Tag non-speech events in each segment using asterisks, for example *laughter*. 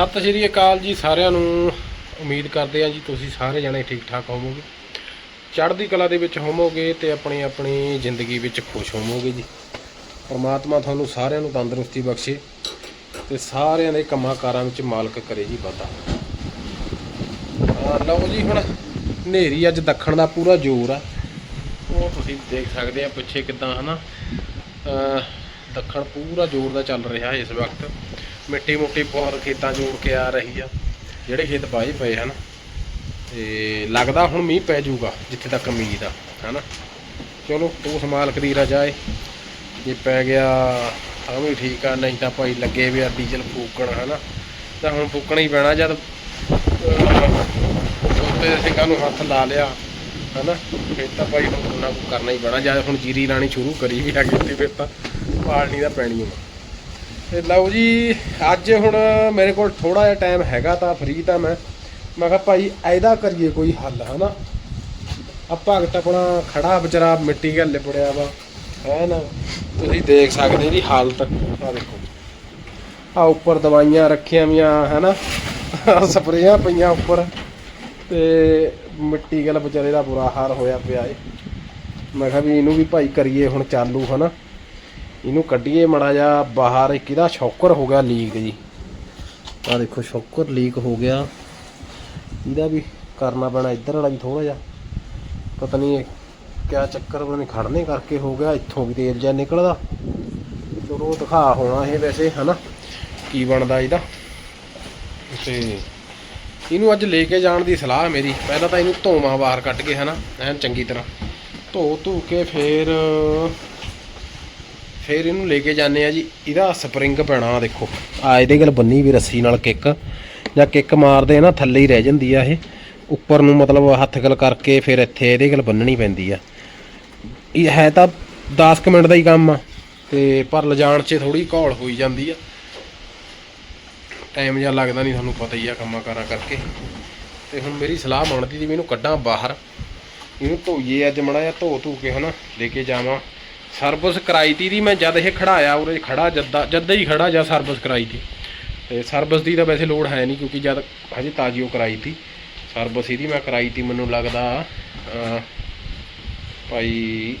ਸਤਿ ਸ਼੍ਰੀ ਅਕਾਲ ਜੀ ਸਾਰਿਆਂ ਨੂੰ। ਉਮੀਦ ਕਰਦੇ ਆ ਜੀ ਤੁਸੀਂ ਸਾਰੇ ਜਣੇ ਠੀਕ ਠਾਕ ਹੋਵੋਗੇ। ਚੜ੍ਹਦੀ ਕਲਾ ਦੇ ਵਿੱਚ ਹੋਵੋਗੇ ਤੇ ਆਪਣੀ ਆਪਣੀ ਜ਼ਿੰਦਗੀ ਵਿੱਚ ਖੁਸ਼ ਹੋਵੋਗੇ ਜੀ। ਪਰਮਾਤਮਾ ਤੁਹਾਨੂੰ ਸਾਰਿਆਂ ਨੂੰ ਤੰਦਰੁਸਤੀ ਬਖਸ਼ੇ ਤੇ ਸਾਰਿਆਂ ਦੇ ਕੰਮਾਂ ਕਾਰਾਂ ਵਿੱਚ ਮਾਲਕ ਕਰੇ ਜੀ ਵਾਧਾ। ਲਓ ਜੀ ਹੁਣ ਹਨੇਰੀ ਅੱਜ ਦੱਖਣ ਦਾ ਪੂਰਾ ਜ਼ੋਰ ਆ। ਉਹ ਤੁਸੀਂ ਦੇਖ ਸਕਦੇ ਆ ਪਿੱਛੇ ਕਿਦਾਂ ਹਨਾ। ਅਹ ਦੱਖਣ ਪੂਰਾ ਜ਼ੋਰ ਦਾ ਚੱਲ ਰਿਹਾ ਇਸ ਵਕਤ। ਮਿੱਟੀ ਮੁੱਟੀ ਬਹੁਤ ਖੇਤਾਂ ਜੋੜ ਕੇ ਆ ਰਹੀ ਆ। ਜਿਹੜੇ ਖੇਤ ਬਾਏ ਪਏ ਹਨ, ਤੇ ਲੱਗਦਾ ਹੁਣ ਮੀਂਹ ਪੈ ਜਾਊਗਾ, ਜਿੱਥੇ ਤੱਕ ਉਮੀਦ ਆ, ਹਨਾ? ਚਲੋ, ਉਸ ਮਾਲਕ ਦੀ ਰਜਾ ਏ। ਜੇ ਪੈ ਗਿਆ, ਤਾਂ ਵੀ ਠੀਕ ਆ, ਨਹੀਂ ਤਾਂ ਭਾਈ ਲੱਗੇ ਵੀ ਆ ਡੀਜ਼ਲ ਫੂਕਣ, ਹਨਾ? ਤਾਂ ਹੁਣ ਫੂਕਣਾ ਹੀ ਪੈਣਾ, ਜਦ ਤੇ ਸਿੰਘਾਂ ਨੂੰ ਹੱਥ ਲਾ ਲਿਆ, ਹਨਾ? ਫਿਰ ਤਾਂ ਭਾਈ ਹੁਣ ਉਹਨਾਂ ਕੋ ਕਰਨਾ ਹੀ ਪੈਣਾ ਜਦ ਹੁਣ ਜੀਰੀ ਲਾਣੀ ਸ਼ੁਰੂ ਕਰੀ ਵੀ ਆ ਗਈ ਫਿਰ ਤਾਂ ਪਾਲਣੀ ਦਾ ਪੈਣੀ ਹੋਣਾ ਤੇ ਲਓ ਜੀ, ਅੱਜ ਹੁਣ ਮੇਰੇ ਕੋਲ ਥੋੜਾ ਜਿਹਾ ਟਾਈਮ ਹੈਗਾ ਤਾਂ ਫ੍ਰੀ ਤਾਂ ਮੈਂ। ਮੈਂ ਕਿਹਾ ਭਾਈ ਐਦਾ ਕਰੀਏ ਕੋਈ ਹੱਲ, ਹਨਾ? ਆ ਭਗਤ ਆਪਣਾ ਖੜਾ ਵਿਚਾਰਾ ਮਿੱਟੀ ਘੱਲੇ ਪੜਿਆ ਵਾ, ਹੈ ਨਾ? ਤੁਸੀਂ ਦੇਖ ਸਕਦੇ ਜੀ ਹਾਲਤ। ਆ ਦੇਖੋ। ਆ ਉੱਪਰ ਦਵਾਈਆਂ ਰੱਖੀਆਂ ਵੀਆਂ, ਹੈਨਾ? ਸਪਰੇਆਂ ਪਈਆਂ ਉੱਪਰ। ਤੇ ਮਿੱਟੀ ਗੱਲ ਵਿਚਾਰੇ ਦਾ ਬੁਰਾ ਹਾਲ ਹੋਇਆ ਪਿਆ ਏ। ਮੈਂ ਕਿਹਾ ਵੀ ਇਹਨੂੰ ਵੀ ਭਾਈ ਕਰੀਏ ਹੁਣ ਚਾਲੂ, ਹਨਾ? ਇਹਨੂੰ ਕੱਢੀਏ ਮੜਾ ਜਾ ਬਾਹਰ ਇੱਕ ਇਹਦਾ ਸ਼ੌਕਰ ਹੋ ਗਿਆ ਲੀਕ ਜੀ। ਆ ਦੇਖੋ, ਸ਼ੌਕਰ ਲੀਕ ਹੋ ਗਿਆ। ਇਹਦਾ ਵੀ ਕਰਨਾ ਪੈਣਾ ਇੱਧਰ ਵਾਲਾ ਵੀ ਥੋੜਾ ਜਿਹਾ। ਪਤਾ ਨਹੀਂ ਕਿਆ ਚੱਕਰ, ਪਤਾ ਨਹੀਂ ਖੜਨੇ ਕਰਕੇ ਹੋ ਗਿਆ, ਇੱਥੋਂ ਵੀ ਤੇਲ ਜਿਹਾ ਨਿਕਲਦਾ। ਚਲੋ ਦਿਖਾ ਹੋਣਾ ਇਹ ਵੈਸੇ, ਹਨਾ, ਕੀ ਬਣਦਾ ਇਹਦਾ। ਤੇ ਇਹਨੂੰ ਅੱਜ ਲੈ ਕੇ ਜਾਣ ਦੀ ਸਲਾਹ ਮੇਰੀ। ਪਹਿਲਾਂ ਤਾਂ ਇਹਨੂੰ ਧੋਵਾਂ ਬਾਹਰ ਕੱਢ ਕੇ, ਹਨਾ, ਐਨ ਚੰਗੀ ਤਰ੍ਹਾਂ। ਧੋ ਧੂ ਕੇ ਫੇਰ ਫਿਰ ਇਹਨੂੰ ਲੈ ਕੇ ਜਾਂਦੇ ਆ ਜੀ। ਇਹਦਾ ਸਪਰਿੰਗ ਪੈਣਾ ਆਹ ਦੇਖੋ। ਆ ਇਹਦੇ ਗੱਲ ਬੰਨੀ ਵੀ ਰੱਸੀ ਨਾਲ ਕਿੱਕ। ਜਾਂ ਕਿੱਕ ਮਾਰਦੇ ਆ ਨਾ, ਥੱਲੇ ਹੀ ਰਹਿ ਜਾਂਦੀ ਆ ਇਹ। ਉੱਪਰ ਨੂੰ ਮਤਲਬ ਹੱਥ ਗਲ ਕਰਕੇ ਫਿਰ ਇੱਥੇ ਇਹਦੇ ਗੱਲ ਬੰਨਣੀ ਪੈਂਦੀ ਆ। ਇਹ ਹੈ ਤਾਂ 10 ਕੁ ਮਿੰਟ ਦਾ ਹੀ ਕੰਮ ਆ। ਤੇ ਪਰ ਲਿਜਾਣ 'ਚ ਥੋੜੀ ਘੋਲ ਹੋਈ ਜਾਂਦੀ ਆ। ਟਾਈਮ ਜਿਹਾ ਲੱਗਦਾ ਨਹੀਂ ਤੁਹਾਨੂੰ ਪਤਾ ਹੀ ਆ ਕੰਮਾਂ ਕਾਰਾਂ ਕਰਕੇ। ਤੇ ਹੁਣ ਮੇਰੀ ਸਲਾਹ ਬਣਦੀ ਸੀ ਵੀ ਇਹਨੂੰ ਕੱਢਾਂ ਬਾਹਰ। ਇਹਨੂੰ ਧੋਈਏ ਅੱਜ ਮੜਾ ਜਿਹਾ ਧੋ ਧੂ ਕੇ ਹਨਾ, ਲੈ ਕੇ ਜਾਵਾਂ। ਸਰਵਿਸ ਕਰਾਈ ਤੀ ਦੀ ਮੈਂ ਜਦ ਇਹ ਖੜਾਇਆ, ਉਰੇ ਖੜਾ ਜੱਦਾ ਜੱਦਾ ਹੀ ਖੜਾ ਜਾਂ ਸਰਵਿਸ ਕਰਾਈ ਤੀ। ਤੇ ਸਰਵਿਸ ਦੀ ਤਾਂ ਵੈਸੇ ਲੋੜ ਹੈ ਨਹੀਂ ਕਿਉਂਕਿ ਜਦ ਹਜੇ ਤਾਜ਼ੀ ਉਹ ਕਰਾਈ ਤੀ। ਸਰਵਿਸ ਇਹਦੀ ਮੈਂ ਕਰਾਈ ਤੀ, ਮੈਨੂੰ ਲੱਗਦਾ ਭਾਈ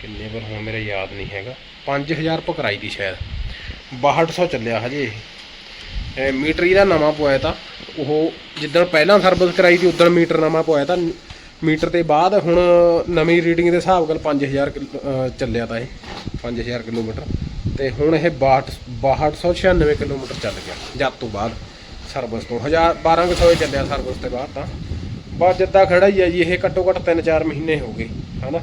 ਕਿੰਨੇ ਵਾਰ ਹੁਣ ਮੇਰਾ ਯਾਦ ਨਹੀਂ ਹੈਗਾ। 5000 ਰੁਪਏ ਕਰਾਈ ਤੀ ਸ਼ਾਇਦ। 6200 ਚੱਲਿਆ ਹਜੇ ਇਹ। ਮੀਟਰ ਇਹਦਾ ਨਵਾਂ ਪਵਾਇਆ ਤਾਂ ਉਹ ਜਿੱਦਣ ਪਹਿਲਾਂ ਸਰਵਿਸ ਕਰਾਈ ਸੀ ਉਦੋਂ ਮੀਟਰ ਨਵਾਂ ਪਵਾਇਆ ਤਾਂ ਮੀਟਰ ਤੇ ਬਾਅਦ ਹੁਣ ਨਵੀਂ ਰੀਡਿੰਗ ਦੇ ਹਿਸਾਬ ਨਾਲ 5000 ਕਿਲ- ਅਹ, ਚੱਲਿਆ ਤਾਂ ਇਹ 5000 ਕਿਲੋਮੀਟਰ। ਤੇ ਹੁਣ ਇਹ 62 6296 ਕਿਲੋਮੀਟਰ ਚੱਲ ਗਿਆ, ਜਦ ਤੋਂ ਬਾਅਦ ਸਰਵਿਸ ਤੋਂ। 1000 1200 ਚੱਲਿਆ ਸਰਵਿਸ ਤੇ ਬਾਅਦ ਤਾਂ। ਬਸ ਜਿੱਦਾਂ ਖੜਾ ਹੀ ਹੈ ਜੀ, ਇਹ ਘੱਟੋ ਘੱਟ 3-4 ਮਹੀਨੇ ਹੋ ਗਏ, ਹਨਾ?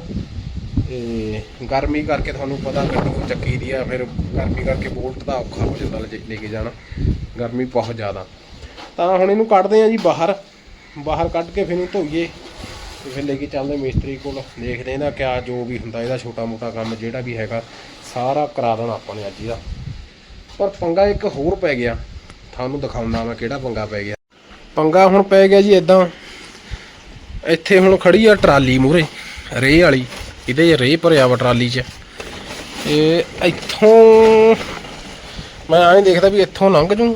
ਤੇ ਗਰਮੀ ਕਰਕੇ ਤੁਹਾਨੂੰ ਪਤਾ ਗੱਡੀ ਚੱਕੀ ਦੀ ਆ, ਫਿਰ ਗਰਮੀ ਕਰਕੇ ਬੋਲਟ ਦਾ ਔਖਾ ਹੋ ਜਾਂਦਾ ਲੈ ਲੈ ਕੇ ਜਾਣਾ, ਗਰਮੀ ਬਹੁਤ ਜ਼ਿਆਦਾ। ਤਾਂ ਹੁਣ ਇਹਨੂੰ ਕੱਢਦੇ ਆ ਜੀ ਬਾਹਰ। ਬਾਹਰ ਕੱਢ ਕੇ ਫਿਰ ਇਹਨੂੰ ਧੋਈਏ। ਤੇ ਫਿਰ ਲੈ ਕੇ ਚੱਲਦੇ ਮਿਸਤਰੀ ਕੋਲ, ਦੇਖਦੇ ਇਹਦਾ ਕਿਆ ਜੋ ਵੀ ਹੁੰਦਾ, ਇਹਦਾ ਛੋਟਾ ਮੋਟਾ ਕੰਮ ਜਿਹੜਾ ਵੀ ਹੈਗਾ, ਸਾਰਾ ਕਰਾ ਦੇਣਾ ਆਪਾਂ ਨੇ ਅੱਜ ਇਹਦਾ। ਪਰ ਪੰਗਾ ਇੱਕ ਹੋਰ ਪੈ ਗਿਆ, ਤੁਹਾਨੂੰ ਦਿਖਾਉਣਾ ਮੈਂ ਕਿਹੜਾ ਪੰਗਾ ਪੈ ਗਿਆ। ਪੰਗਾ ਹੁਣ ਪੈ ਗਿਆ ਜੀ ਇਦਾਂ ਇੱਥੇ ਹੁਣ ਖੜੀ ਆ ਟਰਾਲੀ ਮੂਰੇ ਰੇਹ ਵਾਲੀ, ਇਹਦੇ ਰੇਹ ਭਰਿਆ ਵਾ ਟਰਾਲੀ 'ਚ। ਇਹ ਇੱਥੋਂ, ਮੈਂ ਐਂ ਦੇਖਦਾ ਵੀ ਇੱਥੋਂ ਲੰਘ ਜੂ,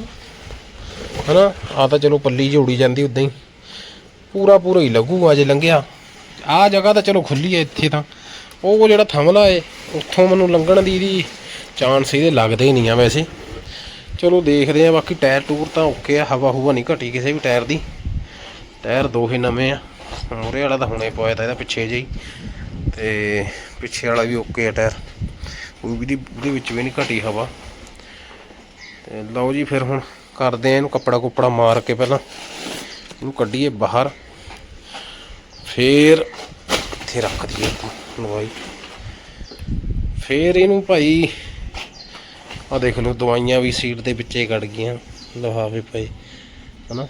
ਹਨਾ? ਆ ਤਾਂ ਚਲੋ ਪੱਲੀ ਜੋੜੀ ਜਾਂਦੀ ਉਦਾਂ ਹੀ। ਪੂਰਾ ਪੂਰਾ ਹੀ ਲੱਗੂਗਾ ਜੇ ਲੰਘਿਆ। ਆਹ ਜਗ੍ਹਾ ਤਾਂ ਚਲੋ ਖੁੱਲੀ ਹੈ ਇੱਥੇ ਤਾਂ। ਉਹ ਜਿਹੜਾ ਥਮਲਾ ਏ ਉੱਥੋਂ ਮੈਨੂੰ ਲੰਘਣ ਦੀ ਦੀ ਚਾਂਸ ਇਹਦੇ ਲੱਗਦੇ ਹੀ ਨਹੀਂ ਆ ਵੈਸੇ। ਚਲੋ ਦੇਖਦੇ ਆ ਬਾਕੀ ਟਾਇਰ ਟੂਰ ਤਾਂ ਓਕੇ ਆ, ਹਵਾ ਹੁਵਾ ਨਹੀਂ ਘਟੀ ਕਿਸੇ ਵੀ ਟਾਇਰ ਦੀ। ਟਾਇਰ ਦੋ ਹੀ ਨਵੇਂ ਆ। ਮੂਰੇ ਵਾਲਾ ਤਾਂ ਹੁਣੇ ਪਾਇਆ ਤਾਂ, ਇਹਦਾ ਪਿੱਛੇ ਜਿਹੀ ਤੇ ਪਿੱਛੇ ਵਾਲਾ ਵੀ ਓਕੇ ਆ ਟਾਇਰ। ਉਹ ਵੀ ਉਹਦੇ ਵਿੱਚ ਵੀ ਨਹੀਂ ਘਟੀ ਹਵਾ। ਤੇ ਲਓ ਜੀ, ਫਿਰ ਹੁਣ ਕਰਦੇ ਆ ਇਹਨੂੰ ਕੱਪੜਾ ਕੁੱਪੜਾ ਮਾਰ ਕੇ ਪਹਿਲਾਂ। ਇਹਨੂੰ ਕੱਢੀਏ ਬਾਹਰ। ਫੇਰ ਇੱਥੇ ਰੱਖ ਦਈਏ ਲਵਾਈ। ਫੇਰ ਇਹਨੂੰ ਭਾਈ ਆ ਦੇਖ ਲਓ, ਦਵਾਈਆਂ ਵੀ ਸੀਟ ਦੇ ਵਿੱਚੇ ਕੱਢ ਗਈਆਂ, ਲਫਾਫੇ ਪਏ, ਹਨਾ?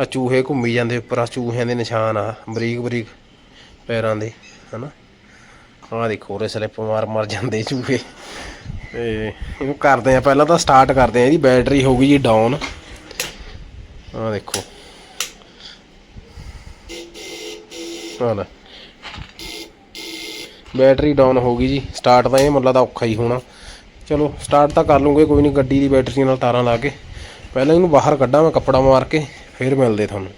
ਆ ਚੂਹੇ ਘੁੰਮੀ ਜਾਂਦੇ ਉੱਪਰ ਆ ਚੂਹਿਆਂ ਦੇ ਨਿਸ਼ਾਨ ਆ, ਬਰੀਕ ਬਰੀਕ ਪੈਰਾਂ ਦੇ, ਹਨਾ? ਆ ਦੇਖੋ ਰੇ ਸਲਿੱਪ ਮਾਰ ਮਾਰ ਜਾਂਦੇ ਚੂਹੇ। ਤੇ ਇਹਨੂੰ ਕਰਦੇ ਆ, ਪਹਿਲਾਂ ਤਾਂ ਸਟਾਰਟ ਕਰਦੇ ਆ, ਇਹਦੀ ਬੈਟਰੀ ਹੋ ਗਈ ਜੀ ਡਾਊਨ ਆ ਦੇਖੋ। ਆ। ਬੈਟਰੀ ਡਾਊਨ ਹੋ ਗਈ ਜੀ। ਸਟਾਰਟ ਤਾਂ ਇਹ ਮੁੱਲਾ ਦਾ ਔਖਾ ਹੀ ਹੋਣਾ। ਚਲੋ ਸਟਾਰਟ ਤਾਂ ਕਰ ਲੂੰਗੇ, ਕੋਈ ਨਹੀਂ, ਗੱਡੀ ਦੀ ਬੈਟਰੀ ਨਾਲ ਤਾਰਾਂ ਲਾ ਕੇ। ਪਹਿਲਾਂ ਇਹਨੂੰ ਬਾਹਰ ਕੱਢਾਂ ਮੈਂ ਕੱਪੜਾ ਮਾਰ ਕੇ, ਫਿਰ ਮਿਲਦੇ ਤੁਹਾਨੂੰ।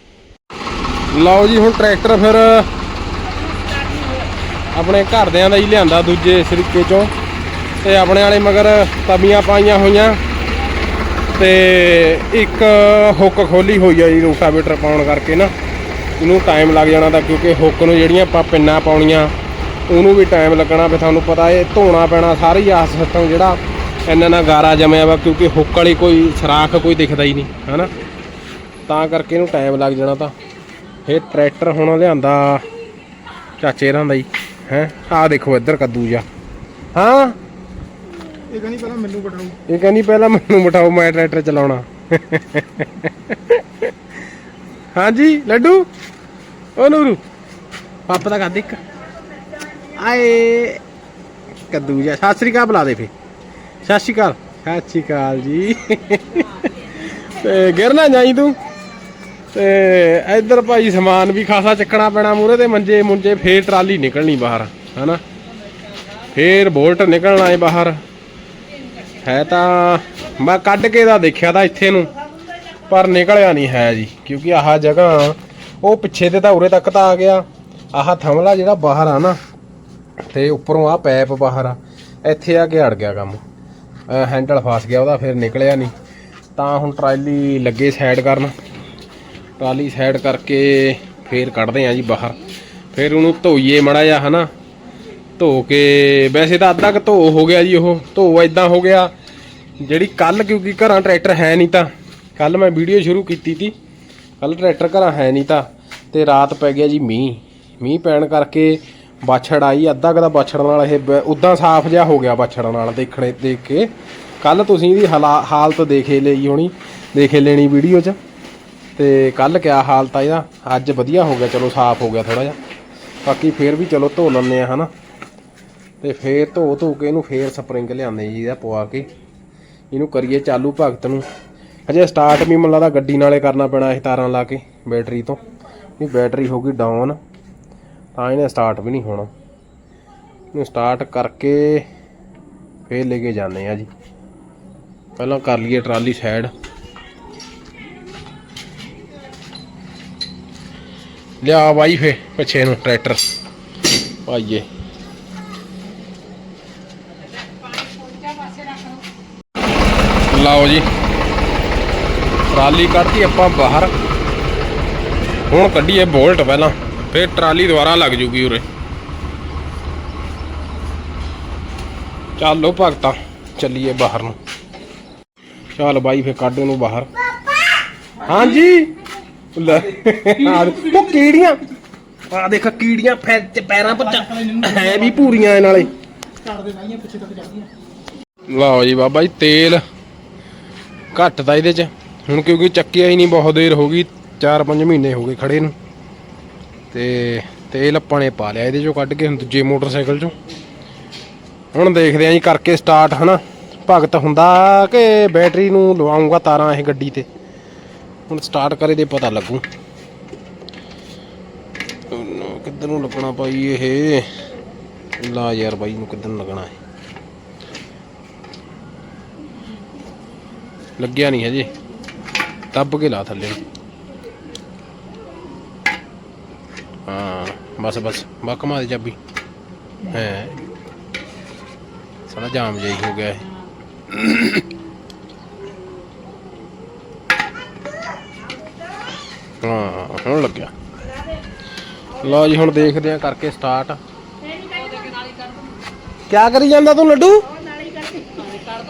ਲਓ ਜੀ, ਹੁਣ ਟਰੈਕਟਰ ਫਿਰ ਆਪਣੇ ਘਰਦਿਆਂ ਦਾ ਹੀ ਲਿਆਂਦਾ ਦੂਜੇ ਸਰੀਕੇ ਚੋਂ। ਤੇ ਆਪਣੇ ਵਾਲੇ ਮਗਰ ਤਵੀਆਂ ਪਾਈਆਂ ਹੋਈਆਂ। ਤੇ ਇੱਕ ਹੁੱਕ ਖੋਲੀ ਹੋਈ ਆ ਜੀ ਰੂਟਾਵੇਟਰ ਪਾਉਣ ਕਰਕੇ ਨਾ। ਇਹਨੂੰ ਟਾਈਮ ਲੱਗ ਜਾਣਾ ਤਾਂ ਕਿਉਂਕਿ ਹੁੱਕ ਨੂੰ ਜਿਹੜੀਆਂ ਆਪਾਂ ਪਿੰਨਾਂ ਪਾਉਣੀਆਂ ਉਹਨੂੰ ਵੀ ਟਾਈਮ ਲੱਗਣਾ ਵੀ ਤੁਹਾਨੂੰ ਪਤਾ ਇਹ ਧੋਣਾ ਪੈਣਾ ਸਾਰੀ ਆਸ ਸਿਸਟਮ ਜਿਹੜਾ ਇੰਨਾ ਨਾ ਗਾਰਾ ਜਮਿਆ ਵਾ ਕਿਉਂਕਿ ਹੁੱਕ ਵਾਲੀ ਕੋਈ ਸਰਾਖ ਕੋਈ ਦਿਖਦਾ ਹੀ ਨਹੀਂ ਹਨਾ? ਤਾਂ ਕਰਕੇ ਇਹਨੂੰ ਟਾਈਮ ਲੱਗ ਜਾਣਾ ਤਾਂ। ਇਹ ਟਰੈਕਟਰ ਹੁਣ ਲਿਆਂਦਾ ਚਾਚੇ ਰਾਂ ਦਾ ਹੀ ਹੈ? ਆਹ ਦੇਖੋ ਇੱਧਰ ਕੱਦੂ ਜਾ ਹਾਂ? ਇਹ ਕਹਿੰਦੀ ਪਹਿਲਾਂ ਮੈਨੂੰ ਬਟਾਉ ਇਹ ਕਹਿੰਦੀ ਪਹਿਲਾਂ ਮੈਨੂੰ ਬਿਠਾਓ ਮੈਂ ਟਰੈਕਟਰ ਚਲਾਉਣਾ। ਹਾਂਜੀ, ਲੱਡੂ? ਓ ਨੂਰੂ। ਪਾਪਾ ਦਾ ਕਰ ਇੱਕ ਆਏ, ਕੱਦੂ ਜਾ ਸਤਿ ਸ੍ਰੀ ਅਕਾਲ, ਬੁਲਾ ਦੇ ਫੇ ਸਤਿ ਸ੍ਰੀ ਅਕਾਲ। ਸਤਿ ਸ੍ਰੀ ਅਕਾਲ ਜੀ। ਤੇ ਗਿਰ ਜਾਈ ਤੂੰ? ਤੇ ਇੱਧਰ ਭਾਈ ਸਮਾਨ ਵੀ ਖਾਸਾ ਚੱਕਣਾ ਪੈਣਾ ਮੂਰੇ ਤੇ ਮੰਜੇ ਮੁੰਜੇ ਫੇਰ ਟਰਾਲੀ ਨਿਕਲਣੀ ਬਾਹਰ, ਹਨਾ? ਫੇਰ ਬੋਲਟ ਨਿਕਲਣਾ ਏ ਬਾਹਰ। ਹੈ ਤਾਂ ਮੈਂ ਕੱਢ ਕੇ ਦਾ ਦੇਖਿਆ ਤਾਂ ਇੱਥੇ ਨੂੰ। ਪਰ ਨਿਕਲਿਆ ਨਹੀਂ ਹੈ ਜੀ, ਕਿਉਂਕਿ ਆਹ ਜਗ੍ਹਾ ਉਹ ਪਿੱਛੇ ਤੇ ਤਾਂ ਉਰੇ ਤੱਕ ਤਾਂ ਆ ਗਿਆ। ਆਹ ਥਮਲਾ ਜਿਹੜਾ ਬਾਹਰ ਆ ਨਾ, ਤੇ ਉੱਪਰੋਂ ਆ ਪੈਪ ਬਾਹਰ ਆ, ਇੱਥੇ ਆ ਕੇ ਅੜ ਗਿਆ ਕੰਮ। ਹੈਂਡਲ ਫਸ ਗਿਆ ਉਹਦਾ, ਫਿਰ ਨਿਕਲਿਆ ਨਹੀਂ। ਤਾਂ ਹੁਣ ਟਰਾਲੀ ਲੱਗੇ ਸਾਈਡ ਕਰਨ। ਟਰਾਲੀ ਸਾਈਡ ਕਰਕੇ ਫੇਰ ਕੱਢਦੇ ਆ ਜੀ ਬਾਹਰ। ਫਿਰ ਉਹਨੂੰ ਧੋਈਏ ਮੜਾ ਜਾ ਹਨਾ। ਧੋ ਕੇ, ਵੈਸੇ ਤਾਂ ਅੱਧਾ ਕੁ ਧੋ ਹੋ ਗਿਆ ਜੀ ਉਹ। ਧੋ ਇਦਾਂ ਹੋ ਗਿਆ, ਜਿਹੜੀ ਕੱਲ ਕਿਉਂਕਿ ਘਰਾਂ ਟਰੈਕਟਰ ਹੈ ਨਹੀਂ ਤਾਂ। ਕੱਲ ਮੈਂ ਵੀਡੀਓ ਸ਼ੁਰੂ ਕੀਤੀ ਤੀ। ਕੱਲ ਟਰੈਕਟਰ ਘਰਾਂ ਹੈ ਨਹੀਂ ਤਾਂ, ਤੇ ਰਾਤ ਪੈ ਗਿਆ ਜੀ ਮੀਂਹ। ਮੀਂਹ ਪੈਣ ਕਰਕੇ ਬਾਛੜ ਆਈ, ਅੱਧਾ ਕੁ ਦਾ ਬਾਛੜ ਨਾਲ ਇਹ ਬ- ਉਦਾਂ ਸਾਫ਼ ਜਿਹਾ ਹੋ ਗਿਆ ਬਾਛੜ ਨਾਲ ਦੇਖਣੇ ਦੇਖ ਕੇ। ਕੱਲ ਤੁਸੀਂ ਇਹਦੀ ਹਾਲਾ- ਹਾਲਤ ਦੇਖੇ ਲਈ ਹੋਣੀ, ਦੇਖੇ ਲੈਣੀ ਵੀਡੀਓ 'ਚ। ਤੇ ਕੱਲ ਕਿਆ ਹਾਲਤ ਆ ਇਹਦਾ? ਅੱਜ ਵਧੀਆ ਹੋ ਗਿਆ, ਚਲੋ ਸਾਫ਼ ਹੋ ਗਿਆ ਥੋੜਾ ਜਿਹਾ। ਬਾਕੀ ਫੇਰ ਵੀ ਚਲੋ ਧੋ ਲੈਂਦੇ ਆ ਹਨਾ। ਤੇ ਫੇਰ ਧੋ ਧੋ ਕੇ ਇਹਨੂੰ ਫੇਰ ਸਪਰਿੰਗ ਲਿਆਉਂਦੇ ਜੀ ਇਹਦਾ ਪਵਾ ਕੇ। ਇਹਨੂੰ ਕਰੀਏ ਚਾਲੂ ਭਗਤ ਨੂੰ। ਅਜੇ ਸਟਾਰਟ ਵੀ ਮੈਨੂੰ ਲੱਗਦਾ ਗੱਡੀ ਨਾਲੇ ਕਰਨਾ ਪੈਣਾ ਇਹ ਤਾਰਾਂ ਲਾ ਕੇ ਬੈਟਰੀ ਤੋਂ। ਇਹ ਬੈਟਰੀ ਹੋ ਗਈ ਡਾਊਨ ਤਾਂ ਇਹਨੇ ਸਟਾਰਟ ਵੀ ਨਹੀਂ ਹੋਣਾ। ਇਹਨੂੰ ਸਟਾਰਟ ਕਰਕੇ ਫੇਰ ਲੈ ਕੇ ਜਾਂਦੇ ਆ ਜੀ। ਪਹਿਲਾਂ ਕਰ ਲਈਏ ਟਰਾਲੀ ਸਾਈਡ ਲਿਆ ਬਾਈ ਫੇ ਪਿੱਛੇ ਨੂੰ ਟਰੈਕਟਰ ਪਾਈਏ। ਲਾਓ ਜੀ। ਟਰਾਲੀ ਕੱਢਤੀ, ਆਪਾਂ ਬਾਹਰ। ਹੁਣ ਕੱਢੀਏ ਬੋਲਟ ਪਹਿਲਾਂ, ਫਿਰ ਟਰਾਲੀ ਦੁਬਾਰਾ ਲੱਗ ਜੂਗੀ ਉਰੇ। ਚੱਲੋ ਭਗਤਾ, ਚੱਲੀਏ ਬਾਹਰ ਨੂੰ। ਚੱਲ ਬਾਈ ਫੇ ਕੱਢ ਉਹਨੂੰ ਬਾਹਰ। ਹਾਂਜੀ? ਲੈ ਉਹ ਕੀੜੀਆਂ। ਆ ਦੇਖ, ਕੀੜੀਆਂ ਫੈ ਤੇ ਪੈਰਾਂ ਪਰ ਹੈ ਵੀ ਪੂਰੀਆਂ ਇਹਨਾਂ ਨਾਲੇ ਲਓ ਜੀ ਬਾਬਾ ਜੀ, ਤੇਲ। ਘੱਟ ਤਾਂ ਇਹਦੇ ਚ। ਹੁਣ ਕਿਉਂਕਿ ਚੱਕਿਆ ਹੀ ਨਹੀਂ, ਬਹੁਤ ਦੇਰ ਹੋ ਗਈ 4-5 ਮਹੀਨੇ ਹੋ ਗਏ ਖੜੇ ਨੂੰ। ਤੇ ਤੇਲ ਆਪਾਂ ਨੇ ਪਾ ਲਿਆ ਇਹਦੇ ਚੋਂ ਕੱਢ ਕੇ, ਹੁਣ ਦੂਜੇ ਮੋਟਰਸਾਈਕਲ ਚੋਂ। ਹੁਣ ਦੇਖਦੇ ਆਂ ਜੀ ਕਰਕੇ ਸਟਾਰਟ ਹਨਾ? ਭਗਤ ਹੁੰਦਾ ਕਿ ਬੈਟਰੀ ਨੂੰ ਲਵਾਉਂਗਾ ਤਾਰਾਂ ਇਹ ਗੱਡੀ ਤੇ। ਹੁਣ ਸਟਾਰਟ ਕਰੇ ਦੇ ਪਤਾ ਲੱਗੂ। ਕਿੱਧਰ ਨੂੰ ਲੱਗਣਾ ਭਾਈ ਇਹ? ਲਾ ਯਾਰ ਬਾਈ ਨੂੰ ਕਿੱਧਰ ਨੂੰ ਲੱਗਣਾ ਹੈ ਲੱਗਿਆ ਨਹੀਂ ਹਜੇ। ਦੱਬ ਕੇ ਲਾ ਥੱਲੇ। ਨੂੰ। ਹਾਂ ਬਸ ਬਸ ਮਾਰ ਦੇ ਚਾਬੀ। ਹੈ। ਸਾਲਾ ਜਾਮ ਜਾਈ ਹੋ ਗਿਆ ਹਾਂ ਹੁਣ ਲੱਗਿਆ। ਲਓ ਜੀ ਹੁਣ ਦੇਖਦੇ ਆ ਕਰਕੇ ਸਟਾਰਟ ਕਿਆ ਕਰੀ ਜਾਂਦਾ ਤੂੰ ਲੱਡੂ?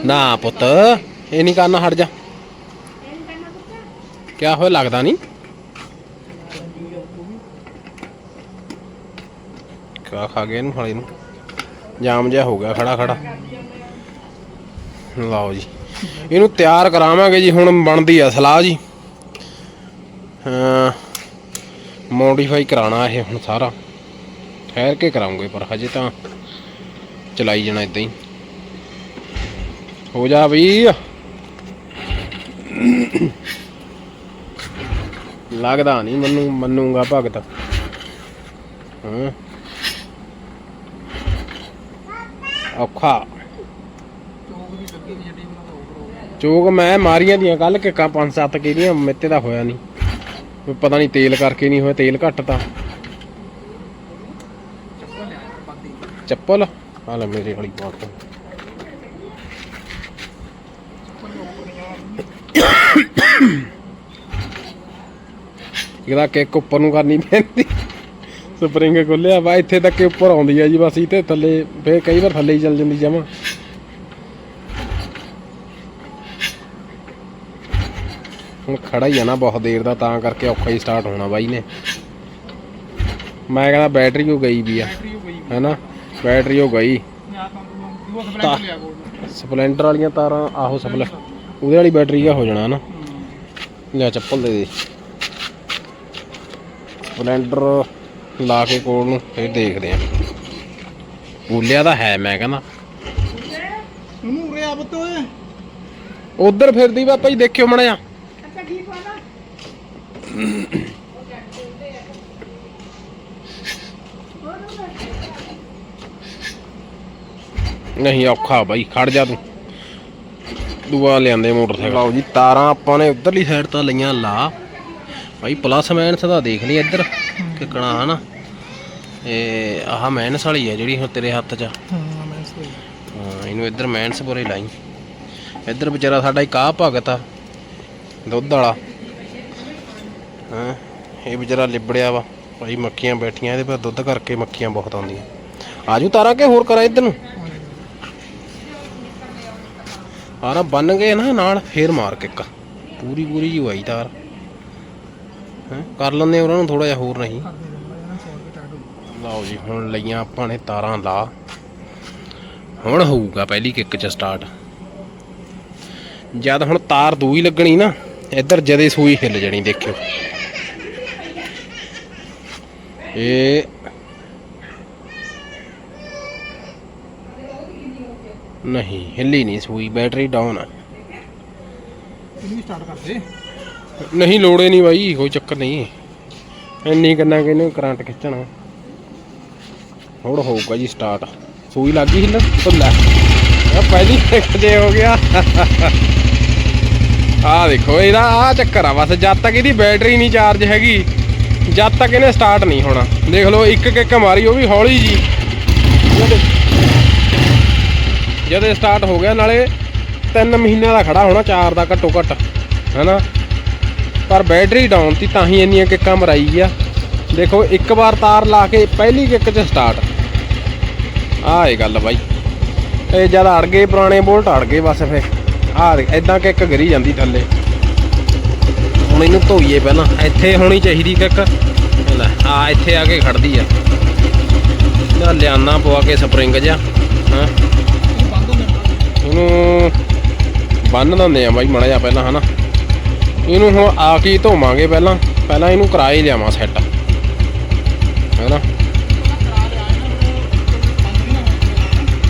ਨਾ ਪੁੱਤ ਇਹ ਨਹੀਂ ਕਰਨਾ ਹਟ ਜਾ। ਕਿਆ ਹੋਇਆ, ਲੱਗਦਾ ਨਹੀਂ। ਕਿਆ ਖਾ ਗਿਆ ਇਹਨੂੰ ਫਾਲੇ ਨੂੰ। ਜਾਮ ਜਿਹਾ ਹੋ ਗਿਆ, ਖੜਾ ਖੜਾ। ਲਓ ਜੀ। ਇਹਨੂੰ ਤਿਆਰ ਕਰਾਵਾਂਗੇ ਜੀ, ਹੁਣ ਬਣਦੀ ਆ ਸਲਾਹ ਜੀ। ਹਾਂ ਮੋਡੀਫਾਈ ਕਰਾਉਣਾ ਇਹ ਹੁਣ ਸਾਰਾ। ਠਹਿਰ ਕੇ ਕਰਾਉਂਗੇ, ਪਰ ਹਜੇ ਤਾਂ ਚਲਾਈ ਜਾਣਾ ਇਦਾਂ ਹੀ। ਹੋ ਜਾ ਬਈ। ਲੱਗਦਾ ਨਹੀਂ, ਮੈਨੂੰ, ਮੰਨੂਗਾ ਭਗਤ। ਹਾਂ। ਔਖਾ। ਚੋਕ ਮੈਂ ਮਾਰੀਆਂ ਦੀਆਂ ਕੱਲ ਕਿੱਕਾਂ ਪੰਜ ਸੱਤ ਕਿਹਦੀਆਂ ਮੇਤੇ ਦਾ ਹੋਇਆ ਨਹੀਂ। ਪਤਾ ਨਹੀਂ ਤੇਲ ਕਰਕੇ ਨਹੀਂ ਹੋਇਆ, ਤੇਲ ਘੱਟ ਤਾਂ। ਚੱਪਲ ਆ ਲੈ ਮੇਰੇ ਵਾਲੀ ਬਾਤ। ਇਹਦਾ ਕਿੱਕ ਉੱਪਰ ਨੂੰ ਕਰਨੀ ਪੈਂਦੀ। ਸਪਰਿੰਗ ਖੁੱਲਿਆ ਵਾ ਇੱਥੇ ਤੱਕ ਉੱਪਰ ਆਉਂਦੀ ਆ ਜੀ, ਬਸ ਇੱਥੇ ਥੱਲੇ ਫੇਰ ਕਈ ਵਾਰ ਥੱਲੇ ਹੀ ਚੱਲ ਜਾਂਦੀ ਜਮਾ। ਹੁਣ ਖੜਾ ਹੀ ਆ ਨਾ ਬਹੁਤ ਦੇਰ ਦਾ, ਤਾਂ ਕਰਕੇ ਔਖਾ ਹੀ ਸਟਾਰਟ ਹੋਣਾ ਬਾਈ ਨੇ। ਮੈਂ ਕਹਿੰਦਾ ਬੈਟਰੀ ਹੋ ਗਈ ਵੀ ਆ ਬੈਟਰੀ ਹੋ ਗਈ ਹੈਨਾ? ਬੈਟਰੀ ਉਹ ਗਈ। ਸਪਲੈਂਡਰ ਵਾਲੀਆਂ ਤਾਰਾਂ ਆਹੋ ਸਪਲ ਉਹਦੇ ਵਾਲੀ ਬੈਟਰੀ ਆ ਹੋ ਜਾਣਾ ਨਾ ਲੈ ਚੱਪਲ ਦੇ ਦੇ। ਸਪਲੈਂਡਰ ਲਾ ਕੇ ਕੋਲ ਨੂੰ ਫਿਰ ਦੇਖਦੇ ਆ। ਬੋਲਿਆ ਤਾਂ ਹੈ ਮੈਂ ਕਹਿੰਦਾ। ਉਰੇ ਆ ਬੱਤੋ ਓਏ। ਉਧਰ ਫਿਰਦੀ ਵਾ ਭਾਈ ਦੇਖਿਓ ਮੜਿਆ ਨਹੀਂ ਔਖਾ ਬਾਈ ਖੜ ਜਾ ਤੂੰ। ਦੂਆ ਲਿਆਂਦੇ ਮੋਟਰਸਾਈਕਲ। ਆਓ ਜੀ ਤਾਰਾਂ ਆਪਾਂ ਨੇ ਉਧਰਲੀ ਸਾਈਡ ਤਾਂ ਲਈਆਂ ਲਾ। ਭਾਈ ਪਲੱਸ ਮਾਈਨਸ ਦਾ ਦੇਖ ਲਈ ਇੱਧਰ ਕਿਕਣਾ ਹਨਾ। ਇਹ ਆਹ ਮਾਈਨਸ ਵਾਲੀ ਹੈ ਜਿਹੜੀ ਹੁਣ ਤੇਰੇ ਹੱਥ 'ਚ। ਹਾਂ ਮੈਂ ਸਹੀ ਹਾਂ ਇਹਨੂੰ ਇੱਧਰ ਮੈਂਸ ਬੋਰੇ ਲਾਈ। ਇੱਧਰ ਵਿਚਾਰਾ ਸਾਡਾ ਇੱਕ ਆ ਭਗਤ ਆ ਦੁੱਧ ਵਾਲਾ। ਹਾਂ ਇਹ ਵਿਚਾਰਾ ਲਿਬੜਿਆ ਵਾ। ਭਾਈ ਮੱਖੀਆਂ ਬੈਠੀਆਂ ਇਹਦੇ ਪਰ ਦੁੱਧ ਕਰਕੇ ਮੱਖੀਆਂ ਬਹੁਤ ਆਉਂਦੀਆਂ। ਆਜੂ ਤਾਰਾਂ ਕੇ ਹੋਰ ਕਰਾਂ ਇੱਧਰ ਨੂੰ? ਆਰਾ ਬੰਨ ਗਏ ਨਾ ਨਾਲ ਫੇਰ ਮਾਰ ਕੇ ਇੱਕ। ਪੂਰੀ ਪੂਰੀ ਜੀ ਹੋਈ ਤਾਰ। ਹੈਂ। ਕਰ ਲੈਂਦੇ ਉਹਨਾਂ ਨੂੰ ਥੋੜਾ ਜਿਹਾ ਹੋਰ ਨਹੀਂ। ਕਰ ਦੇ ਦਿੰਦਾ ਇਹਨਾਂ ਸੌ ਰੁਪਏ ਟਾਟੂ ਲਓ ਜੀ ਹੁਣ ਲਈਆਂ ਆਪਾਂ ਨੇ ਤਾਰਾਂ ਲਾ। ਹੁਣ ਹੋਊਗਾ ਪਹਿਲੀ ਕਿੱਕ ਚ ਸਟਾਰਟ ਜਦ ਹੁਣ ਤਾਰ ਦੂਈ ਲੱਗਣੀ ਨਾ ਇੱਧਰ ਜਦੇ ਸੂਈ ਹਿੱਲ ਜਾਣੀ ਦੇਖਿਓ। ਇਹ ਨਹੀਂ ਹਿੱਲੀ ਨਹੀਂ ਸੂਈ ਬੈਟਰੀ ਡਾਊਨ ਆ। ਇਹਨੂੰ ਵੀ ਸਟਾਰਟ ਕਰ ਦੇ। ਨਹੀਂ, ਲੋੜੇ ਨਹੀਂ ਬਾਈ, ਕੋਈ ਚੱਕਰ ਨਹੀਂ। ਇੰਨੀ ਕੰਨਾ ਕਿ ਇਹਨੂੰ ਕਰੰਟ ਖਿੱਚਣਾ। ਹੁਣ ਹੋਊਗਾ ਜੀ ਸਟਾਰਟ ਸੂਈ ਲੱਗ ਗਈ ਹਿੱਲਣ ਉਹ ਆ ਪਹਿਲੀ ਇੱਕ ਜੇ ਹੋ ਗਿਆ। ਆ ਦੇਖੋ, ਇਹਦਾ ਆ ਚੱਕਰ ਆ ਬਸ, ਜਦ ਤੱਕ ਇਹਦੀ ਬੈਟਰੀ ਨਹੀਂ ਚਾਰਜ ਹੈਗੀ, ਜਦ ਤੱਕ ਇਹਨੇ ਸਟਾਰਟ ਨਹੀਂ ਹੋਣਾ। ਦੇਖ ਲਓ, ਇੱਕ ਕਿੱਕ ਮਾਰੀ, ਉਹ ਵੀ ਹੌਲੀ ਜੀ। ਜਦ ਜਦੋਂ ਸਟਾਰਟ ਹੋ ਗਿਆ, ਨਾਲੇ 3 ਮਹੀਨਿਆਂ ਦਾ ਖੜਾ ਹੋਣਾ 4 ਦਾ ਘੱਟੋ ਘੱਟ, ਹੈਨਾ? ਪਰ ਬੈਟਰੀ ਡਾਊਨ ਤੀ ਤਾਂ ਹੀ ਇੰਨੀਆਂ ਕਿੱਕਾਂ ਮਰਾਈ ਆ। ਦੇਖੋ ਇੱਕ ਵਾਰ ਤਾਰ ਲਾ ਕੇ ਪਹਿਲੀ ਕਿੱਕ 'ਚ ਸਟਾਰਟ। ਆਹ ਇਹ ਗੱਲ ਬਾਈ। ਇਹ ਜਦ ਅੜ ਗਏ ਪੁਰਾਣੇ ਬੋਲਟ ਅੜ ਗਏ ਬਸ ਫੇ ਆਹ ਇਦਾਂ ਕਿੱਕ ਗਿਰੀ ਜਾਂਦੀ ਥੱਲੇ। ਹੁਣ ਇਹਨੂੰ ਧੋਈਏ ਪਹਿਲਾਂ। ਇੱਥੇ ਹੋਣੀ ਚਾਹੀਦੀ ਕਿੱਕ। ਲੈ ਆ ਇੱਥੇ ਆ ਕੇ ਖੜਦੀ ਆ। ਇਹਦਾ ਲਿਆਨਾ ਪਵਾ ਕੇ ਸਪਰਿੰਗ ਜਿਹਾ ਹਾਂ। ਇਹਨੂੰ ਬੰਨ ਦਿੰਦੇ ਆ ਬਾਈ ਮੜਾ ਜਾ ਪਹਿਲਾਂ ਹਨਾ। ਇਹਨੂੰ ਹੁਣ ਆ ਕੇ ਧੋਵਾਂਗੇ ਪਹਿਲਾਂ। ਪਹਿਲਾਂ ਇਹਨੂੰ ਕਰਾਏ ਲਿਆਵਾਂ ਸੈੱਟ ਹੈਨਾ